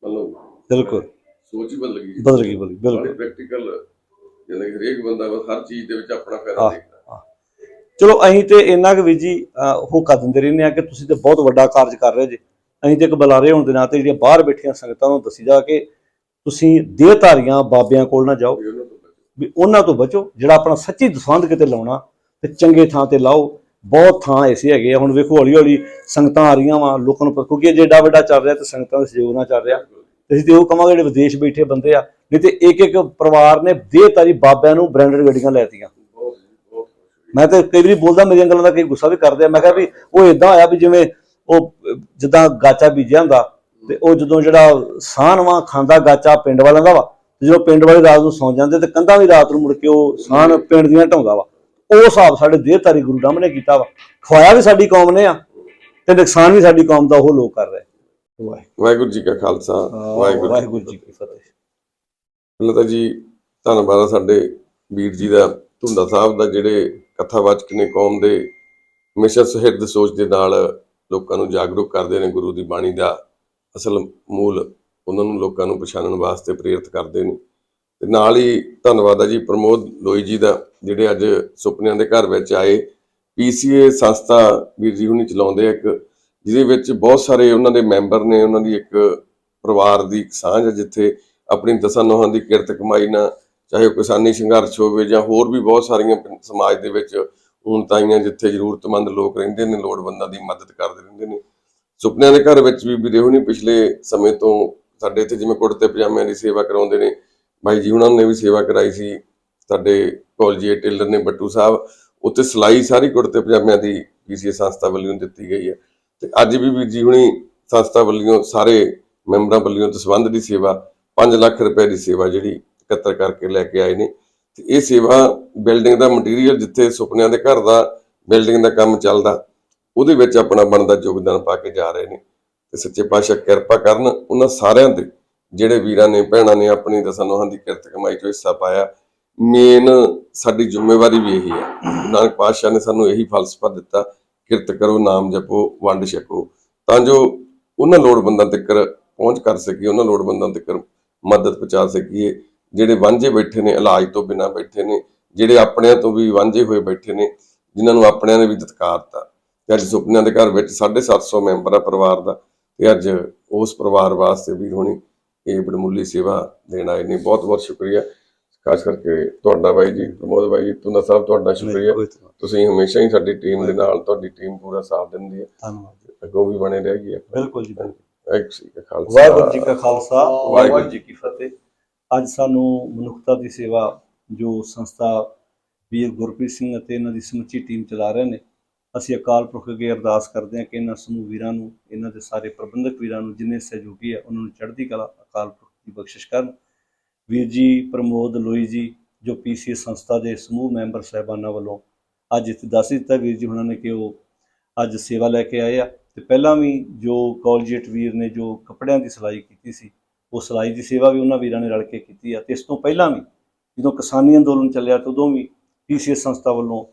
ਮਤਲਬ ਬਿਲਕੁਲ। ਸੋਚ ਹੀ ਬਦਲ ਗਈ ਬਦਲ ਗਈ ਬਦਲ ਗਈ, ਬਿਲਕੁਲ। ਪ੍ਰੈਕਟੀਕਲ ਜਿਵੇਂ ਹਰੇਕ ਬੰਦਾ ਬਸ ਹਰ ਚੀਜ਼ ਦੇ ਵਿੱਚ ਆਪਣਾ ਫਾਇਦਾ ਆਹ, ਦੇਖਦਾ। ਚਲੋ ਅਸੀਂ ਤੇ ਇੰਨਾ ਕੁ ਵੀ ਜੀ ਹੋਕਾ ਦਿੰਦੇ ਰਹਿੰਦੇ ਆ ਕਿ ਤੁਸੀਂ ਤੇ ਬਹੁਤ ਵੱਡਾ ਕਾਰਜ ਕਰ ਰਹੇ ਜੇ। ਅਸੀਂ ਤੇ ਇੱਕ ਬੁਲਾਰੇ ਹੋਣ ਦੇ ਨਾਤੇ ਜਿਹੜੀਆਂ ਬਾਹਰ ਬੈਠੀਆਂ ਸੰਗਤਾਂ ਨੂੰ ਦੱਸੀ ਜਾ ਕਿ ਤੁਸੀਂ ਦੇਹਧਾਰੀਆਂ ਬਾਬਿਆਂ ਕੋਲ ਨਾ ਜਾਓ। ਵੀ ਉਹਨਾਂ ਤੋਂ ਬਚੋ। ਜਿਹੜਾ ਆਪਣਾ ਸੱਚੀ ਦਸਵੰਧ ਕਿਤੇ ਲਾਉਣਾ ਤੇ ਚੰਗੇ ਥਾਂ ਤੇ ਲਾਓ। ਬਹੁਤ ਥਾਂ ਐਸੇ ਹੈਗੇ ਆ, ਹੁਣ ਵੇਖੋ ਹੌਲੀ ਹੌਲੀ ਸੰਗਤਾਂ ਆ ਰਹੀਆਂ ਵਾ, ਲੋਕਾਂ ਨੂੰ ਕਿਉਂਕਿ ਜੇ ਏਡਾ ਵੱਡਾ ਚੱਲ ਰਿਹਾ ਤੇ ਸੰਗਤਾਂ ਦੇ ਸਹਿਯੋਗ ਨਾਲ ਚੱਲ ਰਿਹਾ। ਤੇ ਅਸੀਂ ਤੇ ਉਹ ਕਹਾਂਗੇ ਜਿਹੜੇ ਵਿਦੇਸ਼ ਬੈਠੇ ਬੰਦੇ ਆ, ਨਹੀਂ ਤੇ ਇੱਕ ਇੱਕ ਪਰਿਵਾਰ ਨੇ ਦੇਹਧਾਰੀ ਬਾਬਿਆਂ ਨੂੰ ਬ੍ਰਾਂਡਡ ਗੱਡੀਆਂ ਲੈਤੀਆਂ ਬਹੁਤ ਮੈਂ ਤੇ ਕਈ ਵਾਰੀ ਬੋਲਦਾ, ਮੇਰੀਆਂ ਗੱਲਾਂ ਦਾ ਕਈ ਗੁੱਸਾ ਵੀ ਕਰਦੇ ਆ। ਮੈਂ ਕਿਹਾ ਵੀ ਉਹ ਇਦਾਂ ਹੋਇਆ ਵੀ ਜਿਵੇਂ ਉਹ, ਜਿੱਦਾਂ ਗਾਚਾ ਬੀਜਿਆ ਹੁੰਦਾ, ਤੇ ਉਹ ਜਦੋਂ ਜਿਹੜਾ ਸਾਨਵਾ ਖਾਂਦਾ ਗਾਚਾ ਪਿੰਡ ਵਾਲਿਆਂ ਦਾ ਵਾ, ਤੇ ਜਦੋਂ ਪਿੰਡ ਵਾਲੇ ਰਾਤ ਨੂੰ ਸੌਂ ਜਾਂਦੇ ਤੇ ਕੰਧਾਂ ਵੀ ਰਾਤ ਨੂੰ ਮੁੜ ਕੇ ਉਹ ਸਾਨ ਪਿੰਡ ਦੀਆਂ ਢਾਉਂਦਾ ਵਾ। ਉਹ ਹਿਸਾਬ ਸਾਡੇ ਦੇਹਧਾਰੀ ਗੁਰੂ ਡੰਮ ਨੇ ਕੀਤਾ ਵਾ। ਖਵਾਇਆ ਵੀ ਸਾਡੀ ਕੌਮ ਨੇ ਆ ਤੇ ਨੁਕਸਾਨ ਵੀ ਸਾਡੀ ਕੌਮ ਦਾ ਉਹ ਲੋਕ ਕਰ ਰਹੇ। ਵਾਹਿਗੁਰੂ। ਜੀ ਕਾ ਖਾਲਸਾ ਵਾਹਿਗੁਰੂ ਵਾਹਿਗੁਰੂ ਜੀ ਕੀ ਫਤਿਹ। ਪਹਿਲਾਂ ਤਾਂ ਜੀ ਧੰਨਵਾਦ ਆ ਸਾਡੇ ਵੀਰ ਜੀ ਦਾ ਧੁੰਦਾ ਸਾਹਿਬ ਦਾ ਜਿਹੜੇ ਕਥਾਵਾਚਕ ਨੇ ਕੌਮ ਦੇ ਹਮੇਸ਼ਾ ਸੁਹਿਰਦ ਸੋਚ ਦੇ ਨਾਲ ਲੋਕਾਂ ਨੂੰ ਜਾਗਰੂਕ ਕਰਦੇ ਨੇ ਗੁਰੂ ਦੀ ਬਾਣੀ ਦਾ ਅਸਲ ਮੂਲ ਉਹਨਾਂ ਨੂੰ ਲੋਕਾਂ ਨੂੰ ਪਛਾਣਨ ਵਾਸਤੇ ਪ੍ਰੇਰਿਤ ਕਰਦੇ ਨੇ। ਤੇ ਨਾਲ ਹੀ ਧੰਨਵਾਦ ਆ ਜੀ ਪ੍ਰਮੋਦ ਲੋਈ ਜੀ ਦਾ ਜਿਹੜੇ ਅੱਜ ਸੁਪਨਿਆਂ ਦੇ ਘਰ ਵਿੱਚ ਆਏ, ਪੀਸੀਏ ਸੰਸਥਾ ਵੀਰ ਜੀ ਹੁਣੀ ਚਲਾਉਂਦੇ ਆ ਇੱਕ, ਜਿਹਦੇ ਵਿੱਚ ਬਹੁਤ ਸਾਰੇ ਉਹਨਾਂ ਦੇ ਮੈਂਬਰ ਨੇ, ਉਹਨਾਂ ਦੀ ਇੱਕ ਪਰਿਵਾਰ ਦੀ ਇੱਕ ਸਾਂਝ ਹੈ ਜਿੱਥੇ ਆਪਣੀ ਦਸਾਂ ਨੋਹਾਂ ਦੀ ਕਿਰਤ ਕਮਾਈ ਨਾਲ ਚਾਹੇ ਉਹ ਕਿਸਾਨੀ ਸੰਘਰਸ਼ ਹੋਵੇ ਜਾਂ ਹੋਰ ਵੀ ਬਹੁਤ ਸਾਰੀਆਂ ਪਿੰ- ਸਮਾਜ ਦੇ ਵਿੱਚ ਊਣਤਾਈਆਂ ਜਿੱਥੇ ਜ਼ਰੂਰਤਮੰਦ ਲੋਕ ਰਹਿੰਦੇ ਨੇ, ਲੋੜਵੰਦਾਂ ਦੀ ਮਦਦ ਕਰਦੇ ਰਹਿੰਦੇ ਨੇ। ਸੁਪਨਿਆਂ ਦੇ ਘਰ ਵਿੱਚ ਵੀ ਵੀਰੇ ਹੁਣੀ ਪਿਛਲੇ ਸਮੇਂ ਤੋਂ ਸਾਡੇ ਇੱਥੇ ਜਿਵੇਂ ਕੁੜਤੇ ਪਜਾਮਿਆਂ ਦੀ ਸੇਵਾ ਕਰਾਉਂਦੇ ਨੇ ਬਾਈ ਜੀ ਉਹਨਾਂ ਨੇ ਵੀ ਸੇਵਾ ਕਰਾਈ ਸੀ, ਸਾਡੇ ਕੋਲਜੀਏ ਟੇਲਰ ਨੇ ਬੱਟੂ ਸਾਹਿਬ, ਉੱਥੇ ਸਿਲਾਈ ਸਾਰੀ ਕੁੜਤੇ ਪਜਾਮਿਆਂ ਦੀ ਪੀਸੀਏ ਸੰਸਥਾ ਵੱਲੋਂ ਦਿੱਤੀ ਗਈ ਹੈ। ਤੇ ਅੱਜ ਵੀ ਵੀਰ ਜੀ ਹੁਣੀ ਸੰਸਥਾ ਵੱਲੋਂ ਸਾਰੇ ਮੈਂਬਰਾਂ ਵੱਲੋਂ ਦਸਵੰਧ ਦੀ ਸੇਵਾ 5 ਲੱਖ ਰੁਪਏ ਦੀ ਸੇਵਾ ਜਿਹੜੀ ਇਕੱਤਰ ਕਰਕੇ ਲੈ ਕੇ ਆਏ ਨੇ। ਤੇ ਇਹ ਸੇਵਾ ਬਿਲਡਿੰਗ ਦਾ ਮਟੀਰੀਅਲ ਜਿੱਥੇ ਸੁਪਨਿਆਂ ਦੇ ਘਰ ਦਾ ਬਿਲਡਿੰਗ ਦਾ ਕੰਮ ਚੱਲਦਾ, ਉਹਦੇ ਵਿੱਚ ਆਪਣਾ ਬਣਦਾ ਯੋਗਦਾਨ ਪਾ ਕੇ ਜਾ ਰਹੇ ਨੇ। ਤੇ ਸੱਚੇ ਪਾਤਸ਼ਾਹ ਕਿਰਪਾ ਕਰਨ, ਉਹਨਾਂ ਸਾਰਿਆਂ ਦੇ ਜਿਹੜੇ ਵੀਰਾਂ ਨੇ, ਭੈਣਾਂ ਨੇ ਆਪਣੀ ਦਸਾਂ ਨੋਹਾਂ ਦੀ ਕਿਰਤ ਕਮਾਈ ਚੋਂ ਹਿੱਸਾ ਪਾਇਆ ਮੇਨ ਸਾਡੀ ਜ਼ਿੰਮੇਵਾਰੀ ਵੀ ਇਹੀ ਹੈ। ਨਾਨਕ ਪਾਤਸ਼ਾਹ ਨੇ ਸਾਨੂੰ ਇਹੀ ਫਲਸਫਾ ਦਿੱਤਾ, ਕਿਰਤ ਕਰੋ, ਨਾਮ ਜਪੋ, ਵੰਡ ਛਕੋ। ਤਾਂ ਜੋ ਉਹਨਾਂ ਲੋੜਵੰਦਾਂ ਤੱਕ ਪਹੁੰਚ ਕਰ ਸਕੀਏ, ਉਹਨਾਂ ਲੋੜਵੰਦਾਂ ਤੱਕ ਮਦਦ ਪਹੁੰਚਾ ਸਕੀਏ। ਜਿਹੜੇ ਵਾਂਝੇ ਬੈਠੇ ਨੇ, ਇਲਾਜ ਤੋਂ ਬਿਨਾਂ ਬੈਠੇ ਨੇ, ਜਿਹੜੇ ਆਪਣਿਆਂ ਤੋਂ ਵੀ ਵਾਂਝੇ ਹੋਏ ਬੈਠੇ ਨੇ, ਜਿਨ੍ਹਾਂ ਨੂੰ ਆਪਣਿਆਂ ਨੇ ਵੀ ਦਤਕਾਰਤਾ ਤੇ ਅੱਜ ਸੁਪਨਿਆਂ ਦੇ ਘਰ ਵਿੱਚ 750 ਮੈਂਬਰ ਆ ਪਰਿਵਾਰ ਦਾ, ਤੇ ਅੱਜ ਉਸ ਪਰਿਵਾਰ ਵਾਸਤੇ ਵੀ ਹੋਣੀ ਇਹ ਬੜਮੁੱਲੀ ਸੇਵਾ ਦੇਣ ਆਏ ਨੇ। ਬਹੁਤ ਬਹੁਤ ਸ਼ੁਕਰੀਆ। ਖਾਸ ਕਰਕੇ ਤੁਹਾਡਾ ਬਾਈ ਜੀ ਪ੍ਰਮੋਦ ਬਾਈ ਜੀ ਤੁੰਦਾ ਸਾਹਿਬ ਤੁਹਾਡਾ ਸ਼ੁਕਰੀਆ। ਤੁਸੀਂ ਹਮੇਸ਼ਾ ਹੀ ਸਾਡੀ ਟੀਮ ਦੇ ਨਾਲ ਤੁਹਾਡੀ ਟੀਮ ਪੂਰਾ ਸਾਥ ਦਿੰਦੀ ਹੈ। ਧੰਨਵਾਦ ਅੱਗੋਂ ਵੀ ਬਣੇ ਰਹੇਗੀ ਬਿਲਕੁਲ ਜੀ ਬਿਲਕੁਲ। ਵਾਹਿਗੁਰੂ ਜੀ ਕਾ ਖਾਲਸਾ। ਵਾਹਿਗੁਰੂ ਜੀ ਕਾ ਖਾਲਸਾ। ਵਾਹਿਗੁਰੂ ਵਾਹਿਗੁਰੂ ਜੀ ਕੀ ਫਤਿਹ। ਅੱਜ ਸਾਨੂੰ ਮਨੁੱਖਤਾ ਦੀ ਸੇਵਾ ਜੋ ਸੰਸਥਾ ਵੀਰ ਗੁਰਪ੍ਰੀਤ ਸਿੰਘ ਅਤੇ ਇਹਨਾਂ ਦੀ ਸਮੁੱਚੀ ਟੀਮ ਚਲਾ ਰਹੇ ਨੇ ਅਸੀਂ ਅਕਾਲ ਪੁਰਖ ਅੱਗੇ ਅਰਦਾਸ ਕਰਦੇ ਹਾਂ ਕਿ ਇਹਨਾਂ ਸਮੂਹ ਵੀਰਾਂ ਨੂੰ ਇਹਨਾਂ ਦੇ ਸਾਰੇ ਪ੍ਰਬੰਧਕ ਵੀਰਾਂ ਨੂੰ ਜਿੰਨੇ ਸਹਿਯੋਗੀ ਆ ਉਹਨਾਂ ਨੂੰ ਚੜ੍ਹਦੀ ਕਲਾ ਅਕਾਲ ਪੁਰਖ ਦੀ ਬਖਸ਼ਿਸ਼ ਕਰਨ। ਵੀਰ ਜੀ ਪ੍ਰਮੋਦ ਲੋਈ ਜੀ, ਜੋ ਪੀਸੀ ਸੰਸਥਾ ਦੇ ਸਮੂਹ ਮੈਂਬਰ ਸਹਿਬਾਨਾਂ ਵੱਲੋਂ ਅੱਜ ਇੱਥੇ ਦੱਸ ਦਿੱਤਾ ਵੀਰ ਜੀ ਉਹਨਾਂ ਨੇ ਕਿ ਉਹ ਅੱਜ ਸੇਵਾ ਲੈ ਕੇ ਆਏ ਆ। ਤੇ ਪਹਿਲਾਂ ਵੀ ਜੋ ਕਾਲਜੇਟ ਵੀਰ ਨੇ ਜੋ ਕੱਪੜਿਆਂ ਦੀ ਸਿਲਾਈ ਕੀਤੀ ਸੀ, ਉਹ ਸਿਲਾਈ ਦੀ ਸੇਵਾ ਵੀ ਉਹਨਾਂ ਵੀਰਾਂ ਨੇ ਰਲ ਕੇ ਕੀਤੀ ਆ। ਤੇ ਇਸ ਤੋਂ ਪਹਿਲਾਂ ਵੀ ਜਦੋਂ ਕਿਸਾਨੀ ਅੰਦੋਲਨ ਚੱਲਿਆ, ਤਾਂ ਉਦੋਂ ਵੀ ਪੀਸੀਐਸ ਸੰਸਥਾ ਵੱਲੋਂ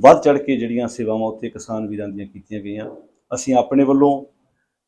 ਵੱਧ ਚੜ ਕੇ ਜਿਹੜੀਆਂ ਸੇਵਾਵਾਂ ਉੱਥੇ ਕਿਸਾਨ ਵੀਰਾਂ ਦੀਆਂ ਕੀਤੀਆਂ ਗਈਆਂ। ਅਸੀਂ ਆਪਣੇ ਵੱਲੋਂ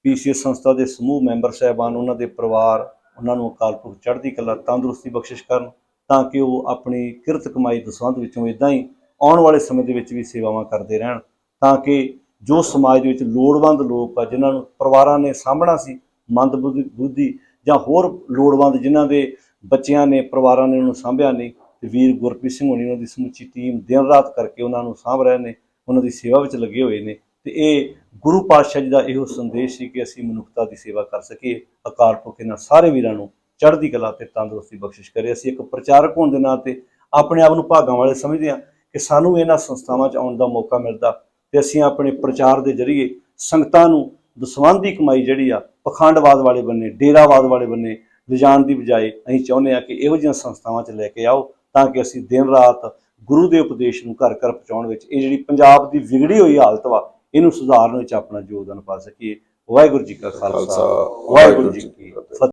ਪੀਸੀਐਸ ਸੰਸਥਾ ਦੇ ਸਮੂਹ ਮੈਂਬਰ ਸਹਿਬਾਨ, ਉਹਨਾਂ ਦੇ ਪਰਿਵਾਰ ਉਹਨਾਂ ਨੂੰ ਅਕਾਲ ਪੁਰਖ ਚੜ੍ਹਦੀ ਕਲਾ, ਤੰਦਰੁਸਤੀ ਬਖਸ਼ਿਸ਼ ਕਰਨ ਤਾਂ ਕਿ ਉਹ ਆਪਣੀ ਕਿਰਤ ਕਮਾਈ ਦਸਵੰਧ ਵਿੱਚੋਂ ਇਦਾਂ ਹੀ ਆਉਣ ਵਾਲੇ ਸਮੇਂ ਦੇ ਵਿੱਚ ਵੀ ਸੇਵਾਵਾਂ ਕਰਦੇ ਰਹਿਣ। ਤਾਂ ਕਿ ਜੋ ਸਮਾਜ ਦੇ ਵਿੱਚ ਲੋੜਵੰਦ ਲੋਕ ਆ, ਜਿਨ੍ਹਾਂ ਨੂੰ ਪਰਿਵਾਰਾਂ ਨੇ ਸਾਂਭਣਾ ਸੀ ਮੰਦ ਬੁੱਧੀ- ਬੁੱਧੀ ਜਾਂ ਹੋਰ ਲੋੜਵੰਦ ਜਿਨ੍ਹਾਂ ਦੇ ਬੱਚਿਆਂ ਨੇ, ਪਰਿਵਾਰਾਂ ਨੇ ਉਹਨੂੰ ਸਾਂਭਿਆ ਨਹੀਂ, ਤੇ ਵੀਰ ਗੁਰਪ੍ਰੀਤ ਸਿੰਘ ਹੋਣੀ, ਉਹਨਾਂ ਦੀ ਸਮੁੱਚੀ ਟੀਮ ਦਿਨ ਰਾਤ ਕਰਕੇ ਉਹਨਾਂ ਨੂੰ ਸਾਂਭ ਰਹੇ ਨੇ, ਉਹਨਾਂ ਦੀ ਸੇਵਾ ਵਿੱਚ ਲੱਗੇ ਹੋਏ ਨੇ। ਤੇ ਇਹ ਗੁਰੂ ਪਾਤਸ਼ਾਹ ਜੀ ਦਾ ਇਹੋ ਸੰਦੇਸ਼ ਸੀ ਕਿ ਅਸੀਂ ਮਨੁੱਖਤਾ ਦੀ ਸੇਵਾ ਕਰ ਸਕੀਏ, ਅਕਾਲ ਪੁਰਖ ਇਹਨਾਂ ਸਾਰੇ ਵੀਰਾਂ ਨੂੰ ਚੜ੍ਹਦੀ ਕਲਾ ਤੇ ਤੰਦਰੁਸਤੀ ਬਖਸ਼ਿਸ਼ ਕਰੇ। ਅਸੀਂ ਇੱਕ ਪ੍ਰਚਾਰਕ ਹੋਣ ਦੇ ਨਾਤੇ ਆਪਣੇ ਆਪ ਨੂੰ ਭਾਗਾਂ ਵਾਲੇ ਸਮਝਦੇ ਹਾਂ ਕਿ ਸਾਨੂੰ ਇਹਨਾਂ ਸੰਸਥਾਵਾਂ 'ਚ ਆਉਣ ਦਾ ਮੌਕਾ ਮਿਲਦਾ ਤੇ ਅਸੀਂ ਆਪਣੇ ਪ੍ਰਚਾਰ ਦੇ ਜ਼ਰੀਏ ਸੰਗਤਾਂ ਨੂੰ ਦਸਵੰਧ ਦੀ ਕਮਾਈ ਜਿਹੜੀ ਆ, ਪਖੰਡਵਾਦ ਵਾਲੇ ਬੰਨੇ, ਡੇਰਾਵਾਦ ਵਾਲੇ ਬੰਨੇ ਲਿਜਾਣ ਦੀ ਬਜਾਏ ਅਸੀਂ ਚਾਹੁੰਦੇ ਹਾਂ ਕਿ ਇਹੋ ਜਿਹੀਆਂ ਸੰਸਥਾਵਾਂ 'ਚ ਲੈ ਕੇ ਆਓ ਤਾਂ ਕਿ ਅਸੀਂ ਦਿਨ ਰਾਤ ਗੁਰੂ ਦੇ ਉਪਦੇਸ਼ ਨੂੰ ਘਰ ਘਰ ਪਹੁੰਚਾਉਣ ਵਿੱਚ ਇਹ ਜਿਹੜੀ ਪੰਜਾਬ ਦੀ ਵਿਗੜੀ ਹੋਈ ਹਾਲਤ ਵਾ ਇਹਨੂੰ ਸੁਧਾਰਨ ਵਿੱਚ ਆਪਣਾ ਯੋਗਦਾਨ ਪਾ ਸਕੀਏ। ਵਾਹਿਗੁਰੂ ਜੀ ਕਾ ਖਾਲਸਾ ਵਾਹਿਗੁਰੂ ਜੀ ਕੀ ਫਤਿਹ।